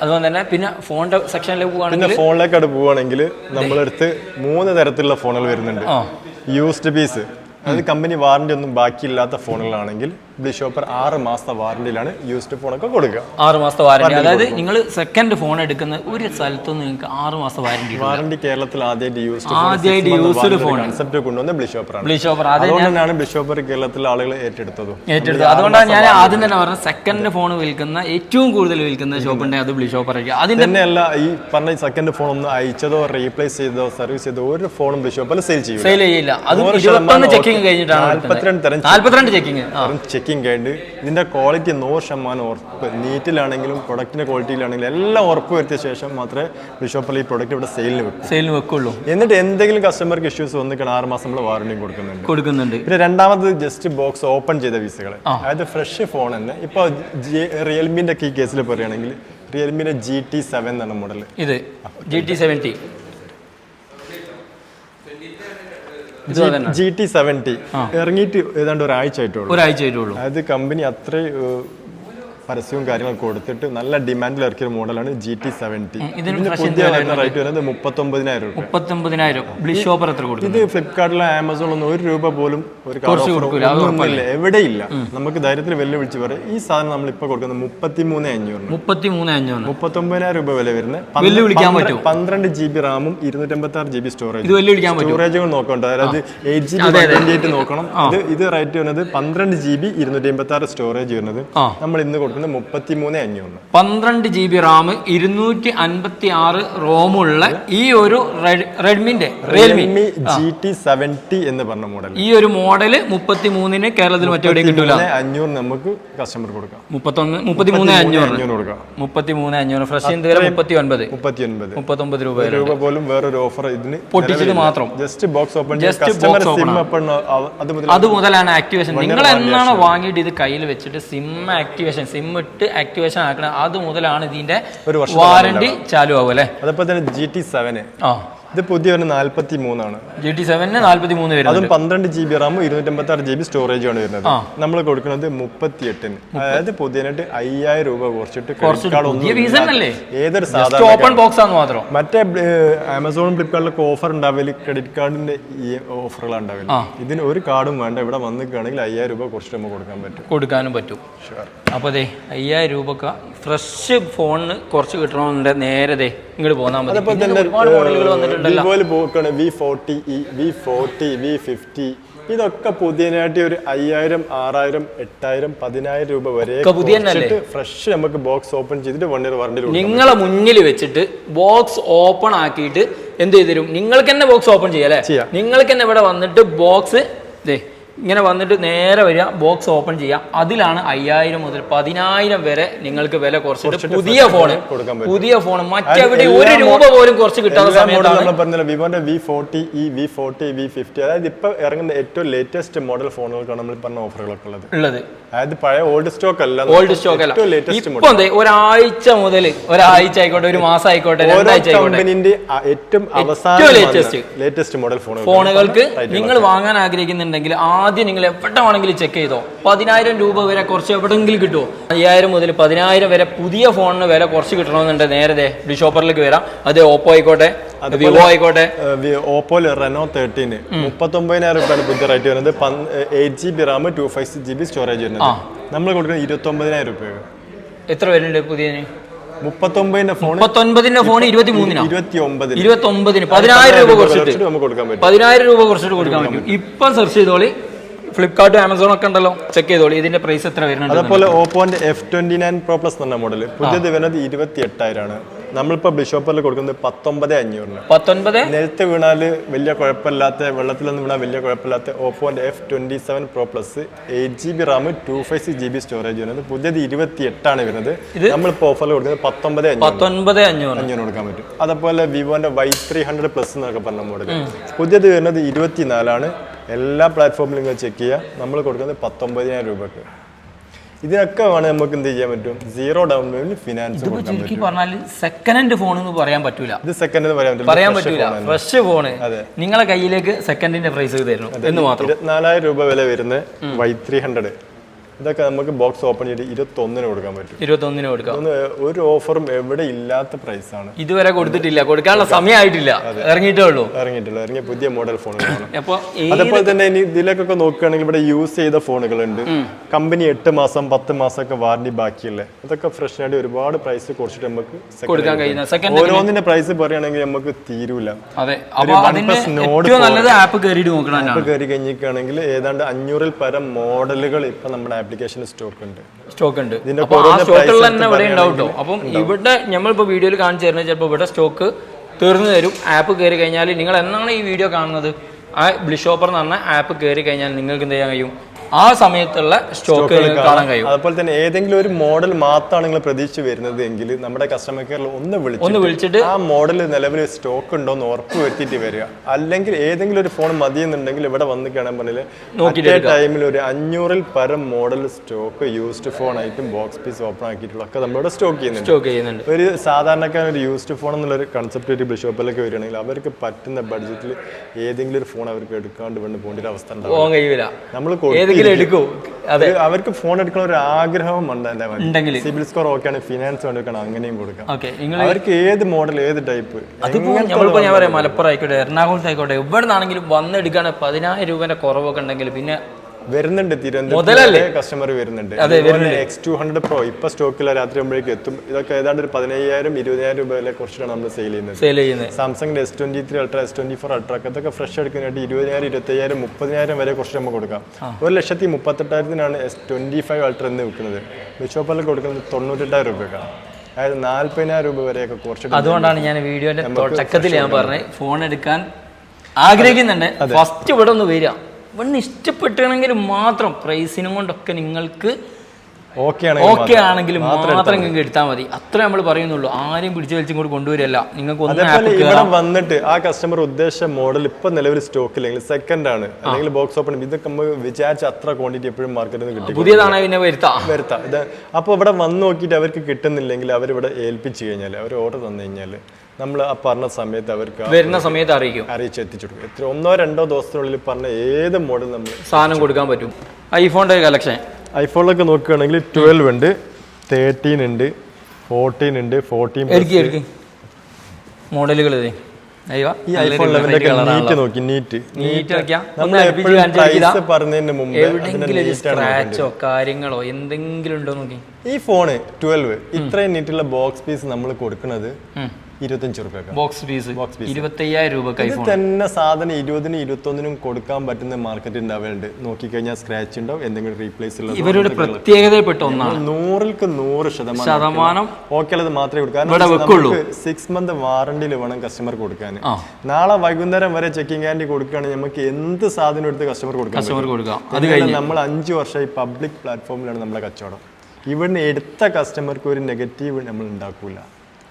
അതുപോലെ തന്നെ പിന്നെ ഫോണിന്റെ സെക്ഷനിലേക്ക് പോവുകയാണെങ്കിൽ പിന്നെ ഫോണിലേക്ക് അവിടെ പോവുകയാണെങ്കിൽ നമ്മളെടുത്ത് മൂന്ന് തരത്തിലുള്ള ഫോണുകൾ വരുന്നുണ്ട്. യൂസ്ഡ് പീസ് അത് കമ്പനി വാറണ്ടി ഒന്നും ബാക്കിയില്ലാത്ത ഫോണുകളാണെങ്കിൽ ബ്ലിഷോപ്പർ ആറ് മാസത്തെ വാറണ്ടിയിലാണ് യൂസ്ഡ് ഫോണൊക്കെ കൊടുക്കുക. ആറ് മാസത്തെ വാറണ്ടി അതായത് നിങ്ങൾ സെക്കൻഡ് ഫോൺ എടുക്കുന്ന ഒരു സ്ഥലത്തുനിന്ന് നിങ്ങൾക്ക് ആറ് മാസം വാറണ്ടി വാറണ്ടി കേരളത്തിൽ ആദ്യമായിട്ട് യൂസ്ഡ് ആദ്യമായിട്ട് യൂസ്ഡ് ഫോൺ കൺസെപ്റ്റ് കൊണ്ടുവന്ന ബ്ലിഷോപ്പറാണ് ബ്ലിഷോപ്പർ അതുകൊണ്ടാണ് ബ്ലിഷോപ്പർ കേരളത്തിലെ ആളുകൾ ഏറ്റെടുത്തത്. ഏറ്റെടുത്തത്. അതുകൊണ്ടാണ് ഞാൻ ആദ്യം തന്നെ പറഞ്ഞത് സെക്കൻഡ് ഫോൺ വിൽക്കുന്ന ഏറ്റവും കൂടുതൽ വിൽക്കുന്ന ഷോപ്പ് ഉണ്ടെങ്കിൽ അത് ബ്ലിഷോപ്പർ ആയിരിക്കും. അതിന് തന്നെയല്ല ഈ പറഞ്ഞ സെക്കൻഡ് ഫോൺ ഒന്ന് അയച്ചതോ റീപ്ലേസ് ചെയ്തോ സർവീസ് ചെയ്തോ ഒരു ഫോണും ബ്ലിഷോപ്പർ സെയിൽ ചെയ്യും സെയിൽ ചെയ്യില്ല. അത് ചെക്കിംഗ് കഴിഞ്ഞിട്ടാണ് നാല്പത്തിരണ്ട് തരം ആ. ചെക്കിംഗ് കേട്ട് ഇതിന്റെ ക്വാളിറ്റി നൂറ് ശതമാനം ഉറപ്പ്. നീറ്റിലാണെങ്കിലും പ്രൊഡക്റ്റിന്റെ ക്വാളിറ്റിയിലാണെങ്കിലും എല്ലാം ഉറപ്പ് വരുത്തിയ ശേഷം മാത്രമേ ബിഷോപ്പിൽ ഈ പ്രൊഡക്റ്റ് ഇവിടെ സെയിലിന് വെക്കൂ. സെയിലിന് വെക്കുള്ളൂ. എന്നിട്ട് എന്തെങ്കിലും കസ്റ്റമർക്ക് ഇഷ്യൂസ് വന്നിട്ട് ആറ് മാസം നമ്മൾ വാറണ്ടി കൊടുക്കുന്നുണ്ട്. കൊടുക്കുന്നുണ്ട്. പിന്നെ രണ്ടാമത് ജസ്റ്റ് ബോക്സ് ഓപ്പൺ ചെയ്ത പീസുകൾ അതായത് ഫ്രഷ് ഫോൺ തന്നെ. ഇപ്പോൾ റിയൽമിന്റെ കീ ഈ കേസിൽ പറയുകയാണെങ്കിൽ റിയൽമിന്റെ ജി ടി സെവൻ എന്നാണ് മോഡൽ ഇത് ജി ടി സെവന്റി ഇത് തന്നെ ജി ടി സെവന്റി ഇറങ്ങിയിട്ട് ഏതാണ്ട് ഒരാഴ്ച ആയിട്ടുള്ളൂ. ഒരാഴ്ച ആയിട്ടുള്ളൂ. അതായത് കമ്പനി അത്രയും പരസ്യവും കാര്യങ്ങളും കൊടുത്തിട്ട് നല്ല ഡിമാൻഡിൽ ഇറക്കിയ മോഡലാണ് ജി ടി സെവന്റി പുതിയ റേറ്റ് വരുന്നത്. മുപ്പത്തൊമ്പതിനായിരം മുപ്പത്തൊമ്പതിനായിരം. ബ്ലിഷ് എത്ര കൊടുക്കും ഇത് ഫ്ലിപ്കാർട്ടിലോ ആമസോണിലൊന്നും ഒരു രൂപ പോലും ഒരു ഒന്നുമില്ല. എവിടെയില്ല. നമുക്ക് ധൈര്യത്തിൽ വെല്ലുവിളിച്ച് പറയും. ഈ സാധനം നമ്മൾ ഇപ്പൊ കൊടുക്കുന്നത് മുപ്പത്തി മൂന്ന് അഞ്ഞൂറ് മുപ്പത്തി മൂന്ന് അഞ്ഞൂറ്. മുപ്പത്തൊമ്പതിനായിരം രൂപ വില വരുന്നത്. വെല്ലുവിളിക്കാൻ പറ്റും. പന്ത്രണ്ട് ജി ബി റാമും ഇരുന്നൂറ്റമ്പത്തി ആറ് ജി ബി സ്റ്റോറേജ് സ്റ്റോറേജുകൾ നോക്കണ്ട. അതായത് eight G B twenty eight നോക്കണം. ഇത് ഇത് റേറ്റ് വരുന്നത് പന്ത്രണ്ട് ജി ബി ഇരുന്നൂറ്റി എൺപത്തി ആറ് സ്റ്റോറേജ് വരുന്നത്. നമ്മൾ ഇന്ന് കൊടുക്കുന്നത് മുപ്പത്തി മൂന്ന് അഞ്ഞൂറ് പന്ത്രണ്ട് ജി ബി റാം ഇരുന്നൂറ്റി അൻപത്തി ആറ് റോമുള്ള ഈ ഒരു റെഡ്- റെഡ്മിന്റെ റിയൽമി ജി ടി സെവന്റി എന്ന് പറഞ്ഞ മോഡൽ ഈ ഒരു മോഡൽ മുപ്പത്തി മൂന്നിന് കേരളത്തിൽ മറ്റെവിടെ കിട്ടില്ല അഞ്ഞൂറ് നമുക്ക് കസ്റ്റമർ കൊടുക്കാം. മുപ്പത്തൊന്ന് മുപ്പത്തി മൂന്ന് അഞ്ഞൂറ് കൊടുക്കാം. മുപ്പത്തി മൂന്ന് അഞ്ഞൂറ് ഫ്രഷ് ഇന്ത്യ മുപ്പത്തി ഒൻപത് മുപ്പത്തി ഒൻപത് മുപ്പത്തൊമ്പത് രൂപ രൂപ പോലും വേറൊരു ഓഫർ ഇതിന് പൊട്ടിച്ചത് മാത്രം. Just box open just box. Open അത് മുതലാണ് ആക്ടിവേഷൻ നിങ്ങൾ എന്നാണ് വാങ്ങിയിട്ട് ഇത് കയ്യിൽ വെച്ചിട്ട് സിം ആക്ടിവേഷൻ സിം ഇട്ട് ആക്ടിവേഷൻ ആക്കണം അത് മുതലാണ് ഇതിന്റെ ഒരു വർഷം വാറണ്ടി ചാലു ആവും അല്ലേ? അതേപോലെ തന്നെ ജി ടി സെവന് ആ. ഇത് പുതിയ ഒരു നാല്പത്തി മൂന്നാണ് ജി ടി സെവന് നാല്പത്തി മൂന്ന് അതും വരുന്നുണ്ട് പന്ത്രണ്ട് ജി ബി റാമും ഇരുന്നൂറ്റമ്പത്തി ആറ് ജി ബി സ്റ്റോറേജും ആണ് വരുന്നത്. നമ്മൾ കൊടുക്കുന്നത് മുപ്പത്തി എട്ടിന് അതായത് പുതിയനായിട്ട് അയ്യായിരം രൂപ കുറച്ചിട്ട് ഒന്നും ഏതൊരു സാധാരണ ഓപ്പൺ ബോക്സ് ആണ് മാത്രം. മറ്റേ ആമസോണും ഫ്ലിപ്കാർട്ടിലൊക്കെ ഓഫർ ഉണ്ടാവില്ല ക്രെഡിറ്റ് കാർഡിന്റെ ഈ ഓഫറുകളാണ് ഉണ്ടാവില്ല ഇതിന് ഒരു കാർഡും വേണ്ട. ഇവിടെ വന്നിക്കുകയാണെങ്കിൽ അയ്യായിരം രൂപ കുറച്ചിട്ട് നമുക്ക് കൊടുക്കാൻ പറ്റും. കൊടുക്കാനും പറ്റും. അപ്പൊ അപ്പോൾ അതെ അയ്യായിരം രൂപക്ക് ഫ്രഷ് ഫോണിന് കുറച്ച് കിട്ടണമെന്നുണ്ട് നേരത്തെ ഇങ്ങോട്ട് പോന്നാൽ മതി. ഒരുപാട് മോഡലുകൾ വന്നിട്ടുണ്ടല്ലോ. വിവോയിൽ പോക്കാണ് V forty E V forty V fifty ഇതൊക്കെ പുതിയനായിട്ട് ഒരു അയ്യായിരം ആറായിരം എട്ടായിരം പതിനായിരം രൂപ വരെ പുതിയ ഫ്രഷ് നമുക്ക് ബോക്സ് ഓപ്പൺ ചെയ്തിട്ട് വൺ ഇയർ വാറണ്ടി നിങ്ങളെ മുന്നിൽ വെച്ചിട്ട് ബോക്സ് ഓപ്പൺ ആക്കിയിട്ട് എന്ത് ചെയ്തു തരും? നിങ്ങൾക്ക് തന്നെ ബോക്സ് ഓപ്പൺ ചെയ്യാം അല്ലേ? നിങ്ങൾക്ക് തന്നെ ഇവിടെ വന്നിട്ട് ബോക്സ് ദേ ഇങ്ങനെ വന്നിട്ട് നേരെ വരിക ബോക്സ് ഓപ്പൺ ചെയ്യാം അതിലാണ് അയ്യായിരം മുതൽ പതിനായിരം വരെ നിങ്ങൾക്ക് വില കുറച്ചിട്ട് പുതിയ ഫോൺ പുതിയ ഫോൺ മറ്റെവിടെ ഒരു രൂപ പോലും കുറച്ച് കിട്ടാത്ത സമയത്താണ്. വിവോന്റെ V forty E V forty V fifty അതായത് ഇപ്പൊ ഇറങ്ങുന്ന ഏറ്റവും ലേറ്റസ്റ്റ് മോഡൽ ഫോണുകൾക്കാണ് നമ്മൾ പറഞ്ഞ ഓഫറുകളൊക്കെ ഉള്ളത്. ഉള്ളത്. അതായത് പഴയ ഓൾഡ് സ്റ്റോക്ക് അല്ല ഓൾഡ് സ്റ്റോക്ക് അല്ല. ഇപ്പൊ ഒരാഴ്ച മുതൽ ഒരാഴ്ച ആയിക്കോട്ടെ ഒരു മാസം ആയിക്കോട്ടെ രണ്ടാഴ്ച കമ്പനിന്റെ ഏറ്റവും അവസാനം. ലേറ്റസ്റ്റ് മോഡൽ ഫോണുകൾക്ക് നിങ്ങൾ വാങ്ങാൻ ആഗ്രഹിക്കുന്നുണ്ടെങ്കിൽ ആദ്യം നിങ്ങൾ എവിടെയാണെങ്കിലും ചെക്ക് ചെയ്തോ? പതിനായിരം രൂപ വരെ കുറച്ച് എവിടെയെങ്കിലും കിട്ടുമോ അയ്യായിരം മുതൽ പതിനായിരം വരെ പുതിയ ഫോണിന് വില കുറച്ച് കിട്ടണമെന്നുണ്ട്. നേരത്തെ ഡിഷോപ്പറിലേക്ക് വരാം. അത് ഓപ്പോ ആയിക്കോട്ടെ വിവോ ആയിക്കോട്ടെ. ഓപ്പോയിൽ റെനോ തേർട്ടീന് മുപ്പത്തൊമ്പതിനായിരം രൂപയാണ് പുതിയ റേറ്റ് വരുന്നത്. Eight G B RAM two five six G B storage വരുന്നത്. നമ്മൾ കൊടുക്കുന്നത് ഇരുപത്തി ഒമ്പതിനായിരം രൂപ എത്ര വരുന്നുണ്ട് പുതിയതിന്? മുപ്പത്തൊമ്പതിന്റെ ഫോൺ മുപ്പത്തൊൻപതിന്റെ ഫോൺ ഇരുപത്തി മൂന്നിനാ ഇരുപത്തി ഒമ്പതിന് ഇരുപത്തി പതിനായിരം രൂപ കുറച്ചിട്ട്. പതിനായിരം രൂപ കുറച്ചിട്ട് കൊടുക്കാൻ പറ്റും. ഇപ്പം സെർച്ച് ചെയ്തോളി. ഫ്ലിപ്കാർട്ടും ആമസോൺ ഒക്കെ ഉണ്ടല്ലോ. ചെക്ക് ചെയ്തോളൂ. ഇതിന്റെ പ്രൈസ് എത്ര വരുന്നുണ്ട് അതേപോലെ ഓപ്പോന്റെ F twenty nine pro plus എന്ന മോഡൽ പുതിയത് വരുന്നത് ഇരുപത്തി എട്ടായിരമാണ് നമ്മളിപ്പോ ബിഷോപ്പറിൽ കൊടുക്കുന്നത് പത്തൊമ്പത് അഞ്ഞൂറിന്. പത്തൊൻപത്? നിലത്ത് വീണാൽ വലിയ കുഴപ്പമില്ലാത്ത വെള്ളത്തിലൊന്നും വീണാൽ വലിയ കുഴപ്പമില്ലാത്ത ഓപ്പോന്റെ F twenty seven pro plus eight G B RAM two five six G B storage വരുന്നത്. പുതിയത് ഇരുപത്തി എട്ടാണ് വരുന്നത് നമ്മളിപ്പോൾ ഓഫറിൽ കൊടുക്കുന്നത് പത്തൊമ്പത് പത്തൊൻപത് അഞ്ഞൂറ് അഞ്ഞൂറ് കൊടുക്കാൻ പറ്റും. അതേപോലെ വിവോന്റെ വൈ ത്രീ ഹൺഡ്രഡ് പ്ലസ് എന്നൊക്കെ പറഞ്ഞ മോഡൽ പുതിയത് വരുന്നത് ഇരുപത്തിനാലാണ്. എല്ലാ പ്ലാറ്റ്ഫോമിലും നിങ്ങൾ ചെക്ക് ചെയ്യുക നമ്മൾ കൊടുക്കുന്നത് പത്തൊമ്പതിനായിരം രൂപക്ക്. ഇതിനൊക്കെ വേണം നമുക്ക് എന്ത് ചെയ്യാൻ പറ്റും? സീറോ ഡൗൺ പേയ്മെന്റ് ഫിനാൻസ് ഇതിപ്പോ കൊടുക്കാൻ ചുരുക്കി പറഞ്ഞാൽ സെക്കൻഡ് ഹാൻഡ് ഫോൺ എന്ന് പറയാൻ പറ്റൂല. ഇത് സെക്കൻഡ് എന്ന് പറയാൻ പറ്റില്ല. പറയാൻ പറ്റൂല. ഫ്രഷ് ഫോൺ അതെ. നിങ്ങളെ കയ്യിലേക്ക് സെക്കൻഡിന്റെ പ്രൈസ് തരുന്നു. എന്ന് മാത്രം. ഇരുപത്തിനാലായിരം രൂപ വില വരുന്ന വൈ ത്രീ ഹൺഡ്രഡ് ഇതൊക്കെ നമുക്ക് ബോക്സ് ഓപ്പൺ ചെയ്ത് ഇരുപത്തൊന്നിന് കൊടുക്കാൻ പറ്റും. ഇരുപത്തൊന്നിന് കൊടുക്കാം. ഒരു ഓഫറും എവിടെ ഇല്ലാത്ത പ്രൈസ് ആണ്. ഇതുവരെ കൊടുത്തിട്ടില്ല. കൊടുക്കാനുള്ള സമയമായിട്ടില്ല. ഇറങ്ങിയിട്ടേ ഉള്ളൂ. ഇറങ്ങിയിട്ടില്ല. ഇറങ്ങിയ പുതിയ മോഡൽ ഫോണുകളാണ് *laughs* അതേപോലെ തന്നെ ഇനി ഇതിലേക്കൊക്കെ നോക്കുകയാണെങ്കിൽ ഇവിടെ യൂസ് ചെയ്ത ഫോണുകൾ ഉണ്ട് കമ്പനി എട്ട് മാസം പത്ത് മാസം ഒക്കെ വാറണ്ടി ബാക്കിയല്ലേ? അതൊക്കെ ഫ്രഷ് ആയിട്ട് ഒരുപാട് പ്രൈസ് കുറച്ചിട്ട് നമുക്ക് കൊടുക്കാൻ കഴിയുന്ന ഓരോന്നിന്റെ പ്രൈസ് പറയുകയാണെങ്കിൽ നമുക്ക് തീരൂല. നല്ലത് ആപ്പ് കയറിയിട്ട് നോക്കണം ഇപ്പൊ കയറി കഴിഞ്ഞിരിക്കുകയാണെങ്കിൽ ഏതാണ്ട് അഞ്ഞൂറിൽ പരം മോഡലുകൾ ഇപ്പൊ നമ്മുടെ ആപ്ലിക്കേഷനിൽ സ്റ്റോക്ക് ഉണ്ട്. സ്റ്റോക്ക് ഉണ്ട്. ഇതിന്റെ അപ്പൊ ആ ഓരോന്ന് സ്റ്റോക്കുകൾ price തന്നെ ഇവിടെ ഉണ്ടാവും കേട്ടോ അപ്പം ഇവിടെ നമ്മളിപ്പോ വീഡിയോയിൽ കാണിച്ചു തരുന്നത് ചിലപ്പോൾ ഇവിടെ സ്റ്റോക്ക് തീർന്നു തരും ആപ്പ് കയറി കഴിഞ്ഞാൽ നിങ്ങൾ എന്നാണ് ഈ വീഡിയോ കാണുന്നത്? ആ ബ്ലിഷോപ്പർ എന്ന് പറഞ്ഞ ആപ്പ് കയറി കഴിഞ്ഞാൽ നിങ്ങൾക്ക് എന്ത് ചെയ്യാൻ കഴിയും? ആ സമയത്തുള്ള സ്റ്റോക്ക് കാണാൻ കഴിയും. അതുപോലെ തന്നെ ഏതെങ്കിലും ഒരു മോഡൽ മാത്രമാണ് നിങ്ങൾ പ്രതീക്ഷിച്ച് വരുന്നത് എങ്കിൽ നമ്മുടെ കസ്റ്റമർ കെയറിൽ ഒന്ന് വിളിച്ച് ഒന്ന് വിളിച്ചിട്ട് ആ മോഡൽ നിലവിൽ സ്റ്റോക്ക് ഉണ്ടോ എന്ന് ഉറപ്പ് വരുത്തിയിട്ട് വരിക. അല്ലെങ്കിൽ ഏതെങ്കിലും ഒരു ഫോൺ മതിയെന്നുണ്ടെങ്കിൽ ഇവിടെ വന്ന് കാണാൻ പറഞ്ഞാൽ നോക്കിയിട്ട് ടൈമിൽ ഒരു അഞ്ഞൂറിൽ പരം മോഡൽ സ്റ്റോക്ക് യൂസ്ഡ് ഫോൺ ആയിട്ടും ബോക്സ് പീസ് ഓപ്പൺ ആക്കിയിട്ടുള്ള ഒക്കെ നമ്മളിവിടെ സ്റ്റോക്ക് ചെയ്യുന്നുണ്ട്. സ്റ്റോക്ക് ചെയ്യുന്നുണ്ട്. ഒരു സാധാരണക്കാരൻ ഒരു യൂസ്ഡ് ഫോൺ എന്നുള്ള ഒരു കൺസെപ്റ്റ് ഒരു ബിഷോപ്പിലൊക്കെ വരികയാണെങ്കിൽ അവർക്ക് പറ്റുന്ന ബഡ്ജറ്റിൽ ഏതെങ്കിലും ഒരു ഫോൺ അവർക്ക് എടുക്കാണ്ട് വേണ്ടി പോകേണ്ട ഒരു അവസ്ഥ ഉണ്ടാവും നമ്മൾ എടുക്കൂ. അതെ. അവർക്ക് ഫോൺ എടുക്കുന്ന ഒരു ആഗ്രഹം ഉണ്ടെങ്കിൽ. സിബിൽ സ്കോർ ഓക്കെയാണ് ഫിനാൻസ് കൊടുക്കണം അങ്ങനെയും കൊടുക്കാം. അവർക്ക് ഏത് മോഡൽ ഏത് ടൈപ്പ് അതിപ്പോ നമ്മളിപ്പോ ഞാൻ പറയാം മലപ്പുറം ആയിക്കോട്ടെ എറണാകുളത്ത് ആയിക്കോട്ടെ എവിടെ നിന്നാണെങ്കിലും വന്നെടുക്കാണ് പതിനായിരം രൂപേന്റെ കുറവൊക്കെ ഉണ്ടെങ്കിൽ പിന്നെ വരുന്നുണ്ട്? തിരുവനന്തപുരം കസ്റ്റമർ വരുന്നുണ്ട്. എക്സ് ടു ഹൺഡ്രഡ് പ്രോ ഇപ്പൊ സ്റ്റോക്കിൽ രാത്രി ആകുമ്പോഴേക്കും എത്തും. ഇതൊക്കെ ഏതാണ്ട് ഒരു പതിനയ്യായിരം ഇരുപതിനായിരം രൂപ വില കുറച്ചിട്ടാണ് നമ്മൾ സെയിൽ ചെയ്യുന്നത്. സെയിൽ ചെയ്യുന്നത്. സാംസങ്ങിന്റെ S twenty three ultra S twenty four ultra അതൊക്കെ ഫ്രഷ് എടുക്കാനായിട്ട് ഇരുപതിനായിരം ഇരുപത്തയ്യായിരം മുപ്പതിനായിരം വരെ കുറച്ച് നമ്മൾ കൊടുക്കാം. ഒരു ലക്ഷത്തി മുപ്പത്തെട്ടായിരത്തിനാണ് എസ് ട്വന്റി ഫൈവ് അൾട്ര എന്ന് വിൽക്കുന്നത്. ബിഷോപ്പറിൽ കൊടുക്കുന്നത് തൊണ്ണൂറ്റെട്ടായിരം രൂപയ്ക്കാണ് അതായത് നാല്പതിനായിരം രൂപ വരെയൊക്കെ കുറച്ചിട്ട് അതുകൊണ്ടാണ് ഞാൻ വീഡിയോന്റെ തുടക്കത്തിൽ ഞാൻ പറഞ്ഞത് ഫോൺ എടുക്കാൻ ആഗ്രഹിക്കുന്നുണ്ട്. ഫസ്റ്റ് ഇവിടെ ഒന്ന് വരിക. ഇവിടെ ഇഷ്ടപ്പെട്ടണമെങ്കിൽ മാത്രം പ്രൈസിനും കൊണ്ടൊക്കെ നിങ്ങൾക്ക് ഓക്കെ ആണെങ്കിൽ മാത്രം നിങ്ങൾക്ക് എടുത്താൽ മതി. അത്ര നമ്മൾ പറയുന്നുള്ളൂ. ആരെയും പിടിച്ചു വലിച്ചും കൂടി കൊണ്ടുവരില്ല നിങ്ങൾക്ക് ഇവിടെ വന്നിട്ട് ആ കസ്റ്റമർ ഉദ്ദേശ മോഡൽ ഇപ്പൊ നിലവിൽ സ്റ്റോക്ക് ഇല്ലെങ്കിൽ സെക്കൻഡ് ആണ്. അല്ലെങ്കിൽ ബോക്സ് ഓപ്പൺ ഇതൊക്കെ നമ്മൾ വിചാരിച്ച അത്ര ക്വാണ്ടിറ്റി എപ്പോഴും മാർക്കറ്റിൽ നിന്ന് കിട്ടും പുതിയതാണ് പിന്നെ വരുത്താം. വരുത്താം. അപ്പൊ ഇവിടെ വന്ന് നോക്കിയിട്ട് അവർക്ക് കിട്ടുന്നില്ലെങ്കിൽ അവരിവിടെ ഏൽപ്പിച്ചു കഴിഞ്ഞാൽ അവർ ഓർഡർ തന്നു കഴിഞ്ഞാൽ നമ്മൾ ആ പറഞ്ഞ സമയത്ത് അവർക്ക് വരുന്ന സമയത്ത് അറിയിക്കും. അറിയിച്ച് എത്തിച്ചു കൊടുക്കും എത്ര ഒന്നോ രണ്ടോ ദിവസത്തിനുള്ളിൽ പറഞ്ഞ ഏത് മോഡൽ നമ്മൾ സാധനം കൊടുക്കാൻ പറ്റും. ഐഫോണിന്റെ കളക്ഷൻ ഐഫോണിലൊക്കെ നോക്കുകയാണെങ്കിൽ ട്വൽവ് ഉണ്ട് തേർട്ടീൻ ഉണ്ട് ഫോർട്ടീൻ ഉണ്ട് ഫോർട്ടീൻ മോഡലുകൾ ഇതേ ഈ ഐഫോൺ ലെവന്റെ ഒക്കെ നീറ്റ് നോക്കി നീറ്റ്. നീറ്റ് വെക്കാം നമ്മൾ എപ്പോഴും പ്രൈസ് പറഞ്ഞതിന് മുമ്പ് അതിന്റെ എവിടെയെങ്കിലും ഒരു നീറ്റ് സ്ക്രാച്ചോ കാര്യങ്ങളോ എന്തെങ്കിലും ഉണ്ടോ നോക്കി. ഈ ഫോണ് ട്വൽവ് ഇത്രയും നീറ്റുള്ള ബോക്സ് പീസ് നമ്മൾ കൊടുക്കുന്നത് ഇരുപത്തഞ്ച് റുപ്യക്ക് ബോക്സ് പീസ് ഇരുപത്തയ്യായിരം രൂപക്ക് ഇത് ഐഫോൺ തന്നെ സാധനം ഇരുപതിനും ഇരുപത്തൊന്നിനും കൊടുക്കാൻ പറ്റുന്ന മാർക്കറ്റ് ഉണ്ടാവലുണ്ട് നോക്കിക്കഴിഞ്ഞാൽ സ്ക്രാച്ച് ഉണ്ടാവും എന്തെങ്കിലും റീപ്ലേസ് ഉള്ളത്? ഇവരുടെ പ്രത്യേകതയിൽപ്പെട്ട ഒന്നാണ്. നൂറിൽക്ക് നൂറ് ശതമാനം ശതമാനം ഓക്കെ ഉള്ളത് മാത്രമേ വെക്കുള്ളൂ. സിക്സ് മന്ത് വാറണ്ടിയിൽ വേണം കസ്റ്റമർ കൊടുക്കാൻ നാളെ വൈകുന്നേരം വരെ ചെക്കിംഗ് ഗ്യാരണ്ടി കൊടുക്കുകയാണെങ്കിൽ നമുക്ക് എന്ത് സാധനം എടുത്ത് കസ്റ്റമർ കൊടുക്കാം. നമ്മൾ അഞ്ച് വർഷമായി പബ്ലിക് പ്ലാറ്റ്ഫോമിലാണ് നമ്മളെ കച്ചവടം. ഇവിടുന്ന് എടുത്ത കസ്റ്റമർക്ക് ഒരു നെഗറ്റീവ് നമ്മൾ ഉണ്ടാക്കൂല.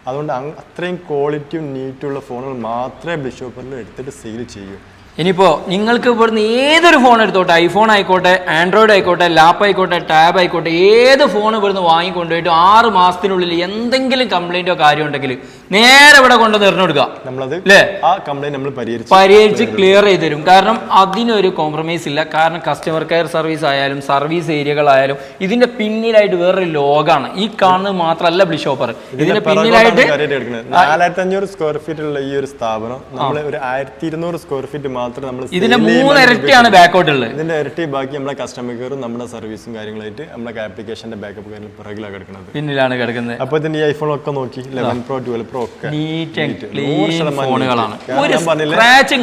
അതുകൊണ്ട് അത്രയും ക്വാളിറ്റിയും നീറ്റുള്ള ഫോണുകൾ മാത്രമേ ബിഷോപ്പറിൽ എടുത്തിട്ട് സെയിൽ ചെയ്യൂ. ഇനിയിപ്പോ നിങ്ങൾക്ക് ഇവിടുന്ന് ഏതൊരു ഫോൺ എടുത്തോട്ടെ ഐഫോൺ ആയിക്കോട്ടെ ആൻഡ്രോയിഡ് ആയിക്കോട്ടെ ലാപ്പ് ആയിക്കോട്ടെ ടാബ് ആയിക്കോട്ടെ ഏത് ഫോൺ ഇവിടുന്ന് വാങ്ങിക്കൊണ്ടുപോയിട്ട് ആറ് മാസത്തിനുള്ളിൽ എന്തെങ്കിലും കംപ്ലൈന്റോ കാര്യം ഉണ്ടെങ്കിൽ നേരെ ഇവിടെ കൊണ്ട് എറിഞ്ഞു കൊടുക്കുക. നമ്മളത് അല്ലേ ആ കംപ്ലൈന്റ് നമ്മൾ പരിഹരിച്ചു പരിഹരിച്ച് ക്ലിയർ ചെയ്ത് തരും. കാരണം അതിനൊരു കോംപ്രമൈസ് ഇല്ല. കാരണം കസ്റ്റമർ കെയർ സർവീസ് ആയാലും സർവീസ് ഏരിയകളായാലും ഇതിന്റെ പിന്നിലായിട്ട് വേറൊരു ലോകാണ്. ഈ കാണുന്നത് മാത്രമല്ല ബ്ലിഷോപ്പർ ഇതിന്റെ പിന്നിലായിട്ട് നാലായിരത്തി അഞ്ഞൂറ് സ്ക്വയർ ഫീറ്റ് ഉള്ള ഈ ഒരു സ്ഥാപനം നമ്മൾ ഒരു ആയിരത്തി ഇരുന്നൂറ് സ്ക്വയർ ഫീറ്റ് മാത്രം നമ്മൾ ഇതിന്റെ മൂന്ന് ഇരട്ടിയാണ് ബാക്കൗട്ട് ഉള്ളത്. ഇതിന്റെ ഇരട്ടി ബാക്കി നമ്മുടെ കസ്റ്റമർ കെയറും നമ്മുടെ സർവീസും കാര്യങ്ങളായിട്ട് നമ്മുടെ ആപ്ലിക്കേഷന്റെ ബാക്കപ്പ് കാര്യങ്ങൾ പിറകിലാണ് കിടക്കുന്നത്. പിന്നിലാണ് കിടക്കുന്നത്. അപ്പൊ ഇതിന്റെ ഐഫോൺ ഒക്കെ നോക്കി eleven pro twelve neat and clean ഫോണുകളാണ്. ഒരു പറഞ്ഞില്ലേ,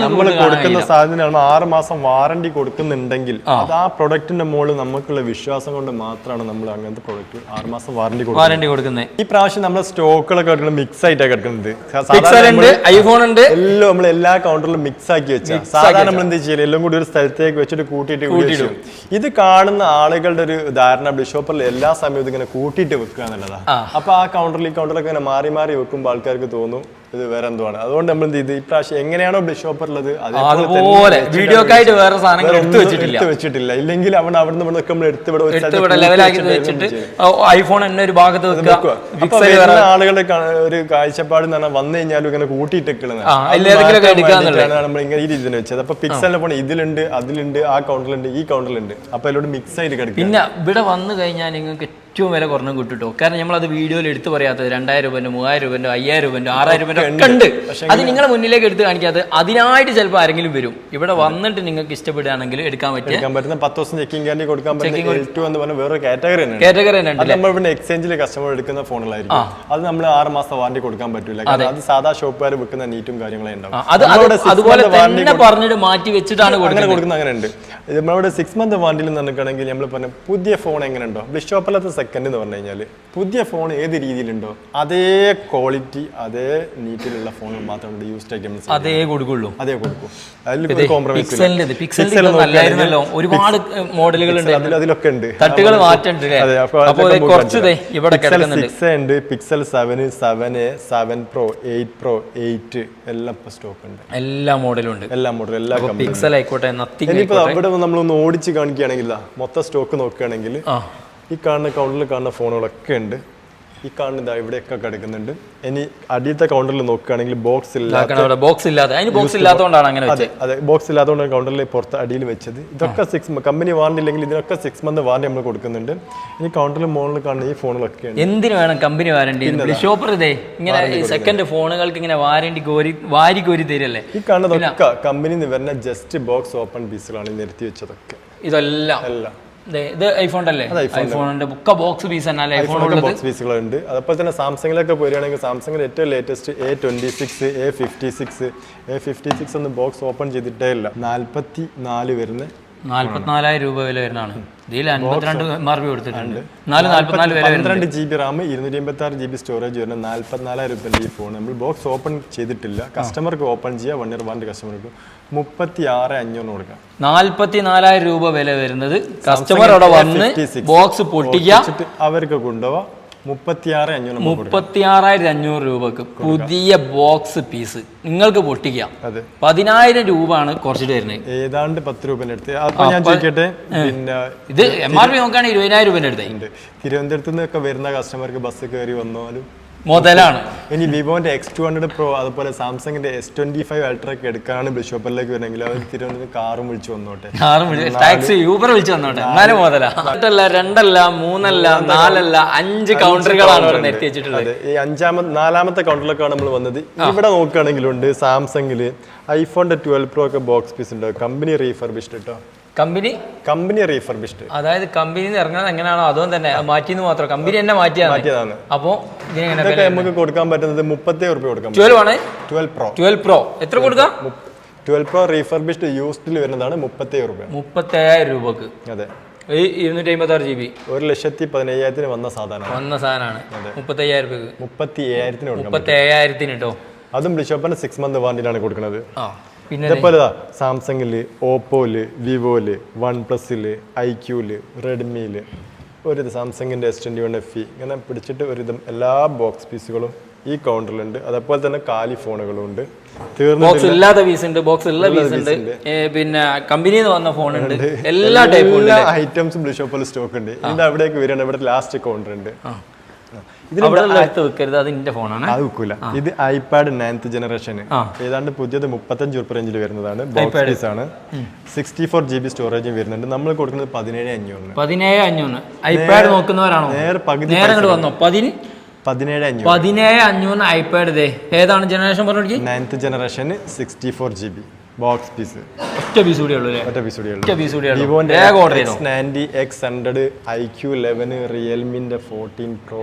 നമ്മൾ കൊടുക്കുന്ന സാധനമാണ് ആറ് മാസം വാറണ്ടി കൊടുക്കുന്നുണ്ടെങ്കിൽ അത് ആ പ്രൊഡക്റ്റിന്റെ മുകളിൽ നമുക്കുള്ള വിശ്വാസം കൊണ്ട് മാത്രമാണ് നമ്മൾ അങ്ങനത്തെ പ്രൊഡക്റ്റ് ആറ് മാസം വാറണ്ടി വാറണ്ടി കൊടുക്കുന്നത് ഈ പ്രാവശ്യം നമ്മൾ സ്റ്റോക്കുകളൊക്കെ കിടക്കുന്നത്. മിക്സ് ആയിട്ടാണ് എടുക്കുന്നത് ഐഫോൺ ഉണ്ട്. എല്ലാം നമ്മൾ എല്ലാ കൗണ്ടറിലും മിക്സ് ആക്കി വെച്ചാൽ സാധാരണ നമ്മൾ എന്ത് ചെയ്യില്ല എല്ലാം കൂടി ഒരു സ്ഥലത്തേക്ക് വെച്ചിട്ട് കൂട്ടിയിട്ട് കൂട്ടിയിടും ഇത് കാണുന്ന ആളുകളുടെ ഒരു ധാരണ ബിഷോപ്പറിൽ എല്ലാ സമയത്തും ഇങ്ങനെ കൂട്ടിയിട്ട് വെക്കുക എന്നുള്ളതാണ് അപ്പൊ ആ കൗണ്ടറിൽ ഈ കൗണ്ടറിലൊക്കെ ഇങ്ങനെ മാറി മാറി വെക്കുമ്പോൾ ആൾക്കാർക്ക് തോന്നും ഇത് വേറെ എന്തോ ആണ് അതുകൊണ്ട് നമ്മൾ എന്ത് ചെയ്ത്? ഈ പ്രാവശ്യം എങ്ങനെയാണോ ബിഷോപ്പറുള്ളത് അതുപോലെ വീഡിയോക്കായിട്ട് വേറെ സാധനങ്ങൾ എടുത്തു വെച്ചിട്ടില്ല. എടുത്ത് വെച്ചിട്ടില്ല. ഇല്ലെങ്കിൽ അവൻ അവിടെ നിന്ന് നമ്മൾ എടുത്ത് ഇവിടെ ലെവലാക്കി വെച്ചിട്ട് ഐഫോൺ തന്നെ ഒരു ഭാഗത്ത് വെക്കുക. ആളുകളുടെ ഒരു കാഴ്ചപ്പാട് എന്ന് പറഞ്ഞാൽ വന്നു കഴിഞ്ഞാലും ഇങ്ങനെ എടുക്കാന്നുള്ളത്. നമ്മൾ ഇങ്ങനെ ഈ രീതിയിൽ വെച്ചത്. അപ്പൊ പിക്സലിനെ ഫോൺ ഇതിലുണ്ട് അതിലുണ്ട് ആ കൗണ്ടറിലുണ്ട് ഈ കൗണ്ടറിലുണ്ട് അപ്പൊ അതിലോട്ട് മിക്സ് ആയിട്ട് കിടക്കും പിന്നെ ഇവിടെ വന്നു കഴിഞ്ഞാൽ നിങ്ങൾക്ക് ഏറ്റവും വില കുറഞ്ഞ കിട്ടുട്ടോ. കാരണം നമ്മൾ അത് വീഡിയോയിൽ എടുത്തു പറയാത്തത് രണ്ടായിരം രൂപന്റെ മൂവായിരം രൂപന്റെ അയ്യായിരം രൂപന്റെ ആറായിരം രൂപന്റെ ഒക്കെ ഉണ്ട്. അത് നിങ്ങളെ മുന്നിലേക്ക് എടുത്ത് കാണിക്കാതെ അതിനായിട്ട് ചിലപ്പോൾ ആരെങ്കിലും വരും. ഇവിടെ വന്നിട്ട് നിങ്ങൾക്ക് ഇഷ്ടപ്പെടുകയാണെങ്കിൽ എടുക്കാൻ പറ്റും കാറ്റഗറി തന്നെ എക്സ്ചേഞ്ചിൽ കസ്റ്റമർ എടുക്കുന്ന ഫോണുകളായിരിക്കും അത് നമ്മൾ ആറ് മാസം വാറണ്ടി കൊടുക്കാൻ പറ്റില്ല അത്. സാധാ ഷോപ്പുകാർ വെക്കുന്ന നീറ്റും കാര്യങ്ങളെ ഉണ്ടാവും. അതുപോലെ തന്നെ പറഞ്ഞിട്ട് മാറ്റി വെച്ചിട്ടാണ് കൊടുക്കുന്നത്. കൊടുക്കുന്ന അങ്ങനെ ഉണ്ട്. നമ്മളിവിടെ സിക്സ് മന്ത് വാറണ്ടിയിൽ നിന്നിട്ടാണെങ്കിൽ നമ്മൾ പറഞ്ഞ പുതിയ ഫോൺ എങ്ങനെ ഉണ്ടോ ബിഷോപ്പലത്തെ സെക്കൻഡ് എന്ന് പറഞ്ഞു കഴിഞ്ഞാൽ പുതിയ ഫോൺ ഏത് രീതിയിലുണ്ടോ അതേ ക്വാളിറ്റി അതേ നീറ്റിലുള്ള ഫോൺ മാത്രം യൂസ് ആയിട്ട് അതേ കൊടുക്കുള്ളൂ. അതേ കൊടുക്കൂ. അതിൽ കോംപ്രമൈസ് ഒരുപാട് മോഡലുകൾ ഉണ്ട് അതിലൊക്കെ ഉണ്ട്. തട്ടുകൾ മാറ്റുണ്ട് കിടക്കുന്നുണ്ട്. സിക്സ് ഉണ്ട്. Pixel seven seven A seven pro eight pro eight എല്ലാം ഇപ്പൊ സ്റ്റോക്ക് ഉണ്ട് എല്ലാ മോഡലും ഉണ്ട് എല്ലാ മോഡലും എല്ലാ പിക്സൽ ആയിക്കോട്ടെ അവിടെ ഇനിയിപ്പോ അവിടെ നമ്മളൊന്ന് ഓടിച്ച് കാണിക്കുകയാണെങ്കിൽ മൊത്തം സ്റ്റോക്ക് നോക്കുകയാണെങ്കിൽ ഈ കാണുന്ന കൗണ്ടറിൽ കാണുന്ന ഫോണുകളൊക്കെ ഉണ്ട്. ഈ കാണുന്ന ഇവിടെയൊക്കെ കിടക്കുന്നുണ്ട്. ഇനി അടിയത്തെ കൗണ്ടറിൽ നോക്കുകയാണെങ്കിൽ ബോക്സ് ഇല്ലാതെ ബോക്സ് ഇല്ലാതെ അതിന് ബോക്സ് ഇല്ലാത്തതുകൊണ്ടാണ് അങ്ങനെ അതെ അതെ ബോക്സ് ഇല്ലാത്തതുകൊണ്ട് കൗണ്ടറിൽ പുറത്ത് അടിയിൽ വെച്ചത്. ഇതൊക്കെ സിക്സ് കമ്പനി വാറണ്ടി ഇല്ലെങ്കിൽ ഇതിനൊക്കെ സിക്സ് മന്ത് വാറണ്ടി നമ്മൾ കൊടുക്കുന്നുണ്ട്. ഇനി കൗണ്ടറിൽ മുകളിൽ കാണുന്ന ഈ ഫോണുകളൊക്കെ എന്തിനു വേണം കമ്പനി വാറണ്ടി ഷോപ്പർ ഇതേ ഇങ്ങനെ സെക്കൻഡ് ഫോണുകൾക്ക് ഇങ്ങനെ വാറണ്ടി കോരി വാരി കോരി തരല്ലേ ഈ കാണുന്നതൊക്കെ കമ്പനി നിന്ന് വരുന്ന ജസ്റ്റ് ബോക്സ് ഓപ്പൺ പീസുകളാണ് ഈ നിരത്തി വെച്ചതൊക്കെ. ഇതെല്ലാം. എല്ലാം. ഇത് ഐഫോൺ അല്ലേ ഐഫോണിന്റെ ബുക്ക ബോക്സ് പീസ് തന്നെ ഐഫോൺ ബോക്സ് പീസുകളുണ്ട് അതുപോലെ തന്നെ സാംസങ്ങിലൊക്കെ പോരുകയാണെങ്കിൽ സാംസങ്ങിൽ ഏറ്റവും latest A twenty six A fifty six A fifty six ഒന്ന് ബോക്സ് ഓപ്പൺ ചെയ്തിട്ടേ ഇല്ല. നാൽപ്പത്തി നാല് വരുന്ന നാല്പത്തിനാലായിരം രൂപ വില വരുന്നതാണ്. ഇതിൽ അൻപത്തിരണ്ട് എം ആർ പി കൊടുത്തിട്ടുണ്ട്. നാല് നാല്പത്തിനാല് വില വരുന്നുണ്ട്. പന്ത്രണ്ട് ജി ബി റാം ഇരുന്നൂറ്റി എൺപത്തി ആറ് ജി ബി സ്റ്റോറേജ് വരുന്ന നാല്പത്തിനാലായിരം രൂപ ഈ ഫോൺ നമ്മൾ ബോക്സ് ഓപ്പൺ ചെയ്തിട്ടില്ല. കസ്റ്റമർക്ക് ഓപ്പൺ ചെയ്യുക വൺ ഇയർ വാറണ്ടി കസ്റ്റമർക്ക് മുപ്പത്തി ആറ് അഞ്ഞൂറിന് കൊടുക്കാം. നാല്പത്തി നാലായിരം രൂപ വില വരുന്നത് കസ്റ്റമർ അവിടെ വന്ന് ബോക്സ് പൊട്ടിക്കുക അവർക്ക് കൊണ്ടുപോവാം. മുപ്പത്തി ആറ് അഞ്ഞൂറ് രൂപക്ക് പുതിയ ബോക്സ് പീസ് നിങ്ങൾക്ക് പൊട്ടിക്കാം. പതിനായിരം രൂപയാണ് കുറച്ചിട്ട് വരുന്നത്. ഏതാണ്ട് പത്ത് രൂപേന്റെ അടുത്ത്. പിന്നെ ഇത് എം ആർ പി നോക്കുകയാണെങ്കിൽ ഇരുപതിനായിരം രൂപ അടുത്തേ. തിരുവനന്തപുരത്ത് നിന്നൊക്കെ വരുന്ന കസ്റ്റമർക്ക് ബസ് കയറി വന്നാലും മുതലാണ്. ഇനി വിവോന്റെ എക്സ് ടു ഹൺഡ്രഡ് പ്രോ അതുപോലെ സാംസങ്ങിന്റെ എസ് ട്വന്റി ഫൈവ് അൾട്ര ഒക്കെ എടുക്കാനാണ് ബിഷോപ്പറിലേക്ക് വരുന്നെങ്കിൽ അവർ തിരുവനന്തപുരം കാറും വിളിച്ചു വന്നോട്ടെ. കാറും ടാക്സി യൂബർ വിളിച്ചു വന്നോട്ടെ. എന്നാലും മുതല. എട്ടല്ല രണ്ടല്ല മൂന്നല്ല നാലല്ല അഞ്ച് കൗണ്ടറുകളാണ് ഇവിടെ വെച്ചിട്ടുള്ളത്. ഈ അഞ്ചാമത്തെ നാലാമത്തെ കൗണ്ടറിലൊക്കെയാണ് നമ്മൾ വന്നത്. ഇവിടെ നോക്കുകയാണെങ്കിലുണ്ട് സാംസങ്ങിൽ ഐഫോണിന്റെ ട്വൽവ് പ്രോ ഒക്കെ ബോക്സ് പീസ് ഉണ്ട്. കമ്പനി റീഫർബിഷ്ഡ് കേട്ടോ കമ്പനി? Company refurbished. അതായത് കമ്പനി ഇറങ്ങുന്നത് എങ്ങനെയാണോ അതും തന്നെ. മാറ്റി മാറ്റിയെന്ന് മാത്രം. കമ്പനി തന്നെ മാറ്റിയാണ് മാറ്റിയതാണ്. അപ്പോ ഇതിനെങ്ങനെ ഇതൊക്കെ നമുക്ക് കൊടുക്കാൻ പറ്റുന്നത് മുപ്പത്തി റുപ്യ കൊടുക്കാം ട്വൽവ് ആണ്? Twelve pro. Twelve pro. എത്ര കൊടുക്കാം? ട്വൽവ് പ്രോ റീഫർബിഷ്ഡ് യൂസ്ഡിൽ വരുന്നതാണ് മുപ്പത്തി റുപ്യ മുപ്പത്തേഴായിരം രൂപക്ക്. അതെ. ഈ ഇരുന്നൂറ്റി അമ്പത്തി ആറ് ജി ബി ഒരു ലക്ഷത്തി പതിനയ്യായിരത്തിന് വന്ന സാധനമാണ്. വന്ന സാധനമാണ്. മുപ്പത്തയ്യായിരം രൂപക്ക്. മുപ്പത്തി ഏഴായിരത്തിന് കേട്ടോ അതും ബിഷോപ്പിന് സിക്സ് മന്ത് വാറണ്ടിയിലാണ് കൊടുക്കുന്നത്. ആ. പിന്നെ ഇതേപോലെ സാംസങ്ങിൽ ഓപ്പോയിൽ വിവോയിൽ വൺ പ്ലസിൽ ഐ ക്യൂൽ റെഡ്മിയിൽ ഒരു സാംസങ്ങിന്റെ S twenty one F E ഇങ്ങനെ പിടിച്ചിട്ട് ഒരുവിധം എല്ലാ ബോക്സ് പീസുകളും ഈ കൗണ്ടറിലുണ്ട് അതേപോലെ തന്നെ കാലി ഫോണുകളും ഉണ്ട് ബോക്സ് ഇല്ലാത്ത പീസ് ഉണ്ട്. ബോക്സ് ഉള്ള പീസ് ഉണ്ട്. പിന്നെ കമ്പനിയിൽ വന്ന ഫോൺ ഉണ്ട്. എല്ലാ ടൈപ്പും ഐറ്റംസും ബ്ലിഷോപ്പിൽ സ്റ്റോക്ക് ഉണ്ട്. ഇതിന്റെ അവിടേക്ക് വരികയാണ്. ഇവിടെ ലാസ്റ്റ് കൗണ്ടർ ഉണ്ട് ഇതിൽ അവിടെ ഉള്ള എടുത്ത് വെക്കരുത് അത് എന്റെ ഫോണാണ് അത് വെക്കൂല. ഇത് ഐപാഡ് നയൻത്ത് ജനറേഷൻ ഏതാണ്ട് പുതിയത് മുപ്പത്തഞ്ച് ഉറുപ്പ് റേഞ്ചിൽ വരുന്നതാണ്. ബോക്സ് ആണ്. സിക്സ്റ്റി ഫോർ ജി ബി സ്റ്റോറേജും വരുന്നുണ്ട്. നമ്മൾ കൊടുക്കുന്നത് പതിനേഴ് അഞ്ഞൂറിന്. പതിനേഴ് അഞ്ഞൂറ് ഐപാഡ് നോക്കുന്നവരാണോ? നേരെ പകുതി നേരെ വന്നോ? പതിന് പതിനേഴ് അഞ്ഞൂറ്. പതിനേഴ് അഞ്ഞൂറിന് ഐപാഡ് ഏതാണ് ജനറേഷൻ പറഞ്ഞു ninth generation sixty four G B box piece ഒറ്റ പീസ് ഉള്ളൂ ഒറ്റ പീസ് ഒറ്റ വിവോന്റെ X ninety X hundred I Q ലെവന് റിയൽമിന്റെ ഫോർട്ടീൻ പ്രോ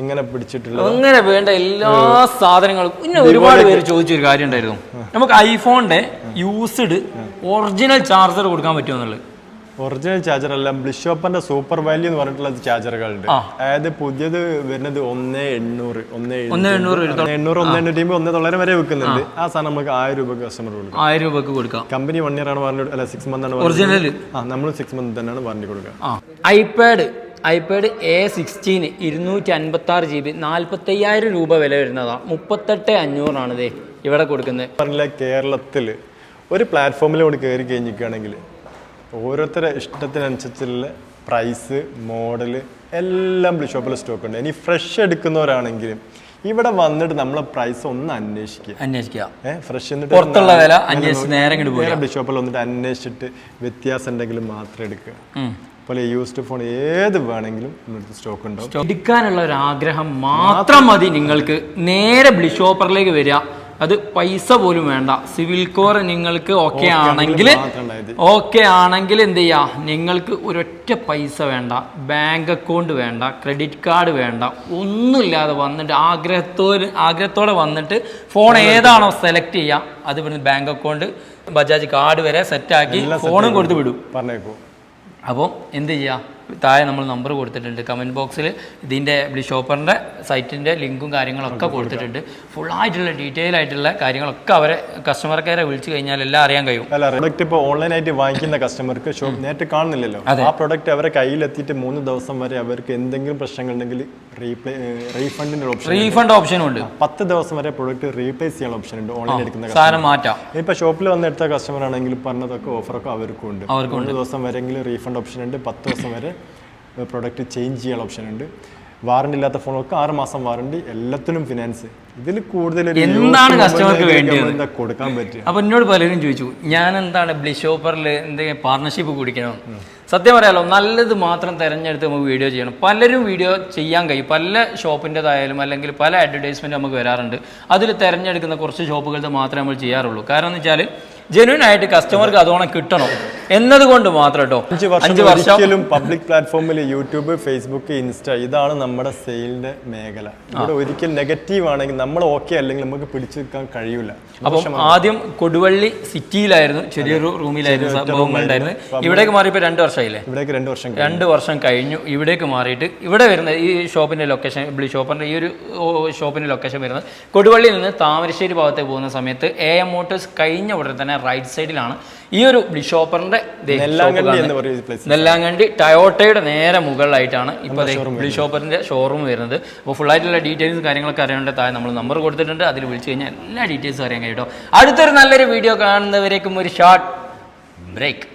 ഇങ്ങനെ പിടിച്ചിട്ടുള്ള അങ്ങനെ വേണ്ട എല്ലാ സാധനങ്ങളും. പിന്നെ ഒരുപാട് പേര് ചോദിച്ചൊരു കാര്യം ഉണ്ടായിരുന്നു നമുക്ക് ഐഫോണിന്റെ യൂസ്ഡ് ഒറിജിനൽ ചാർജർ കൊടുക്കാൻ പറ്റുമോ എന്നുള്ളത്? ഒറിജിനൽ ചാർജർ അല്ല ബ്ലിഷോപ്പന്റെ സൂപ്പർ വാല്യൂ എന്ന് പറഞ്ഞിട്ടുള്ള ചാർജറുകളുണ്ട്. അതായത് പുതിയത് വരുന്നത് ഒന്നേ എണ്ണൂറ് ഒന്നേ എണ്ണൂറ് ഒന്ന് എണ്ണൂറ് ഒന്നേ എണ്ണൂറ്റി ഒന്ന് തൊള്ളായിരം വരെ വെക്കുന്നുണ്ട് ആ. സാധനം നമുക്ക് ആയിരം രൂപ കസ്റ്റമർ കൊടുക്കും. ആയിരം രൂപക്ക് കൊടുക്കാം. കമ്പനി വൺ ഇയർ ആണ് വാറണ്ടി അല്ല സിക്സ് മന്ത് ആണ്. ഒറിജിനൽ ആ നമ്മൾ സിക്സ് മന്ത് തന്നെയാണ് വാറണ്ടി കൊടുക്കുക. ഐപാഡ് ഐപാഡ് എ സിക്സ്റ്റീൻ ഇരുന്നൂറ്റി അൻപത്താറ് ജി ബി നാൽപ്പത്തയ്യായിരം രൂപ വില വരുന്നതാണ് മുപ്പത്തെട്ട് അഞ്ഞൂറാണ് ഇതേ ഇവിടെ കൊടുക്കുന്നത്. പറഞ്ഞില്ല കേരളത്തിൽ ഒരു പ്ലാറ്റ്ഫോമിൽ പ്ലാറ്റ്ഫോമിലൂടെ കയറി കഴിഞ്ഞിരിക്കുകയാണെങ്കിൽ ഓരോരുത്തരുടെ ഇഷ്ടത്തിനനുസരിച്ചുള്ള പ്രൈസ് മോഡൽ എല്ലാം ഷോപ്പിൽ സ്റ്റോക്ക് ഉണ്ട്. ഇനി ഫ്രഷ് എടുക്കുന്നവരാണെങ്കിലും ഇവിടെ വന്നിട്ട് നമ്മളെ പ്രൈസ് ഒന്ന് അന്വേഷിക്കുക. അന്വേഷിക്കുക. ഏഹ് ഫ്രഷ് പുറത്തുള്ള വില അന്വേഷിച്ച് നേരെ ഷോപ്പിൽ വന്നിട്ട് അന്വേഷിച്ചിട്ട് വ്യത്യാസം ഉണ്ടെങ്കിൽ മാത്രം എടുക്കുക. അതുപോലെ യൂസ്ഡ് ഫോൺ ഏത് വേണമെങ്കിലും സ്റ്റോക്ക് ഉണ്ടാവും. എടുക്കാനുള്ള ഒരു ആഗ്രഹം മാത്രം മതി നിങ്ങൾക്ക്. നേരെ ബ്ലിഷോപ്പറിലേക്ക് വരിക. അത് പൈസ പോലും വേണ്ട. സിവിൽ കോർ നിങ്ങൾക്ക് ഓക്കെ ആണെങ്കിൽ ഓക്കെ ആണെങ്കിൽ എന്ത് ചെയ്യുക നിങ്ങൾക്ക് ഒരൊറ്റ പൈസ വേണ്ട. ബാങ്ക് അക്കൗണ്ട് വേണ്ട. ക്രെഡിറ്റ് കാർഡ് വേണ്ട. ഒന്നുമില്ലാതെ വന്നിട്ട് ആഗ്രഹത്തോട് ആഗ്രഹത്തോടെ വന്നിട്ട് ഫോൺ ഏതാണോ സെലക്ട് ചെയ്യുക അത് ഇവിടുന്ന് ബാങ്ക് അക്കൗണ്ട് ബജാജ് കാർഡ് വരെ സെറ്റാക്കി ഫോണും കൊടുത്ത് വിടും. പറഞ്ഞേക്കൂ. അപ്പോൾ എന്ത് ചെയ്യുക താഴെ നമ്മൾ നമ്പർ കൊടുത്തിട്ടുണ്ട്. കമന്റ് ബോക്സിൽ ഇതിന്റെ ഷോപ്പറിന്റെ സൈറ്റിന്റെ ലിങ്കും കാര്യങ്ങളൊക്കെ കൊടുത്തിട്ടുണ്ട്. ഫുൾ ആയിട്ടുള്ള ഡീറ്റെയിൽ ആയിട്ടുള്ള കാര്യങ്ങളൊക്കെ അവരെ കസ്റ്റമർ കെയറെ വിളിച്ചു കഴിഞ്ഞാൽ എല്ലാം അറിയാൻ കഴിയും. അല്ല പ്രൊഡക്റ്റ് ഇപ്പോൾ ഓൺലൈനായിട്ട് വാങ്ങിക്കുന്ന കസ്റ്റമർക്ക് ഷോപ്പ് നേരിട്ട് കാണുന്നില്ലല്ലോ. ആ പ്രൊഡക്റ്റ് അവരെ കയ്യിലെത്തിയിട്ട് മൂന്ന് ദിവസം വരെ അവർക്ക് എന്തെങ്കിലും പ്രശ്നങ്ങൾ ഉണ്ടെങ്കിൽ റീഫണ്ടിന്റെ ഓപ്ഷൻ റീഫണ്ട് ഓപ്ഷനും ഉണ്ട്. പത്ത് ദിവസം വരെ പ്രൊഡക്റ്റ് റീപ്ലേസ് ചെയ്യാൻ ഓപ്ഷൻ ഉണ്ട് ഓൺലൈൻ എടുക്കുന്ന സാധനം മാറ്റാം. ഇപ്പൊ ഷോപ്പിൽ വന്ന് എടുത്ത കസ്റ്റമർ ആണെങ്കിൽ പറഞ്ഞതൊക്കെ ഓഫറൊക്കെ അവർക്കും ഉണ്ട്. അവർക്ക് മൂന്ന് ദിവസം വരെങ്കിലും റീഫണ്ട് ഓപ്ഷൻ ഉണ്ട്. പത്ത് ദിവസം വരെ പ്രൊഡക്റ്റ് ചേഞ്ച് ചെയ്യാനുള്ള ഓപ്ഷൻ ഉണ്ട്. വാറണ്ടി ഇല്ലാത്ത ഫോണൊക്കെ ആറ് മാസം വാറണ്ടി എല്ലാത്തിനും ഫിനാൻസ് ഇതിൽ കൂടുതൽ എന്താണ് കസ്റ്റമർക്ക് എന്താ കൊടുക്കാൻ പറ്റും അപ്പൊ എന്നോട് പലരും ചോദിച്ചു ഞാൻ എന്താണ് ബ്ലിഷോപ്പറിൽ എന്തെങ്കിലും പാർട്ണർഷിപ്പ് കുടിക്കണം? സത്യം പറയാലോ നല്ലത് മാത്രം തിരഞ്ഞെടുത്ത് നമുക്ക് വീഡിയോ ചെയ്യണം. പലരും വീഡിയോ ചെയ്യാൻ കഴിയും. പല ഷോപ്പിന്റെതായാലും അല്ലെങ്കിൽ പല അഡ്വർടൈസ്മെന്റ് നമുക്ക് വരാറുണ്ട്. അതിൽ തിരഞ്ഞെടുക്കുന്ന കുറച്ച് ഷോപ്പുകളുടെ മാത്രമേ നമ്മൾ ചെയ്യാറുള്ളൂ. കാരണം എന്ന് വെച്ചാൽ ജെനുവൻ ആയിട്ട് കസ്റ്റമർക്ക് അതോണം കിട്ടണം. എന്നതുകൊണ്ട് മാത്രം കേട്ടോ അഞ്ച് വർഷം അഞ്ച് വർഷം. ഒരിക്കലും പബ്ലിക് പ്ലാറ്റ്ഫോമിൽ യൂട്യൂബ് ഫേസ്ബുക്ക് ഇൻസ്റ്റ ഇതാണ് നമ്മുടെ സെയിലിന്റെ മേഖല. ഇവിടെ ഒരിക്കൽ നെഗറ്റീവ് ആണെങ്കിൽ നമ്മൾ ഓക്കെ അല്ലെങ്കിൽ നമുക്ക് പിടിച്ചു നിൽക്കാൻ കഴിയില്ല അപ്പം ആദ്യം കൊടുവള്ളി സിറ്റിയിലായിരുന്നു ചെറിയൊരു റൂമിലായിരുന്നു സംഭവങ്ങൾ ഉണ്ടായിരുന്നു ഇവിടേക്ക് മാറിയപ്പോൾ രണ്ട് വർഷമായില്ലേ? ഇവിടേക്ക് രണ്ട് വർഷം രണ്ട് വർഷം കഴിഞ്ഞു. ഇവിടേക്ക് മാറിയിട്ട് ഇവിടെ വരുന്ന ഈ ഷോപ്പിന്റെ ലൊക്കേഷൻ ബ്ലൂ ഷോപ്പറിന്റെ ഈ ഒരു ഷോപ്പിന്റെ ലൊക്കേഷൻ വരുന്നത് കൊടുവള്ളിയിൽ നിന്ന് താമരശ്ശേരി ഭാഗത്തേക്ക് പോകുന്ന സമയത്ത് എ എം മോട്ടേഴ്സ് കഴിഞ്ഞ ഉടനെ തന്നെ റൈറ്റ് സൈഡിലാണ് ഈ ഒരു ബിഷോപ്പറിന്റെ നെല്ലാങ്കണ്ടി ടയോട്ടയുടെ നേരെ മുകളിലായിട്ടാണ് ഇപ്പോൾ ബിഷോപ്പറിന്റെ ഷോറൂം വരുന്നത്. അപ്പോൾ ആയിട്ടുള്ള ഡീറ്റെയിൽസ് കാര്യങ്ങളൊക്കെ അറിയാണ്ട് താഴെ നമ്മൾ നമ്പർ കൊടുത്തിട്ടുണ്ട്. അതിൽ വിളിച്ചു കഴിഞ്ഞാൽ എല്ലാ ഡീറ്റെയിൽസും അറിയാൻ കഴിയും അടുത്തൊരു നല്ലൊരു വീഡിയോ കാണുന്നവരേക്കും ഒരു ഷോർട്ട് ബ്രേക്ക്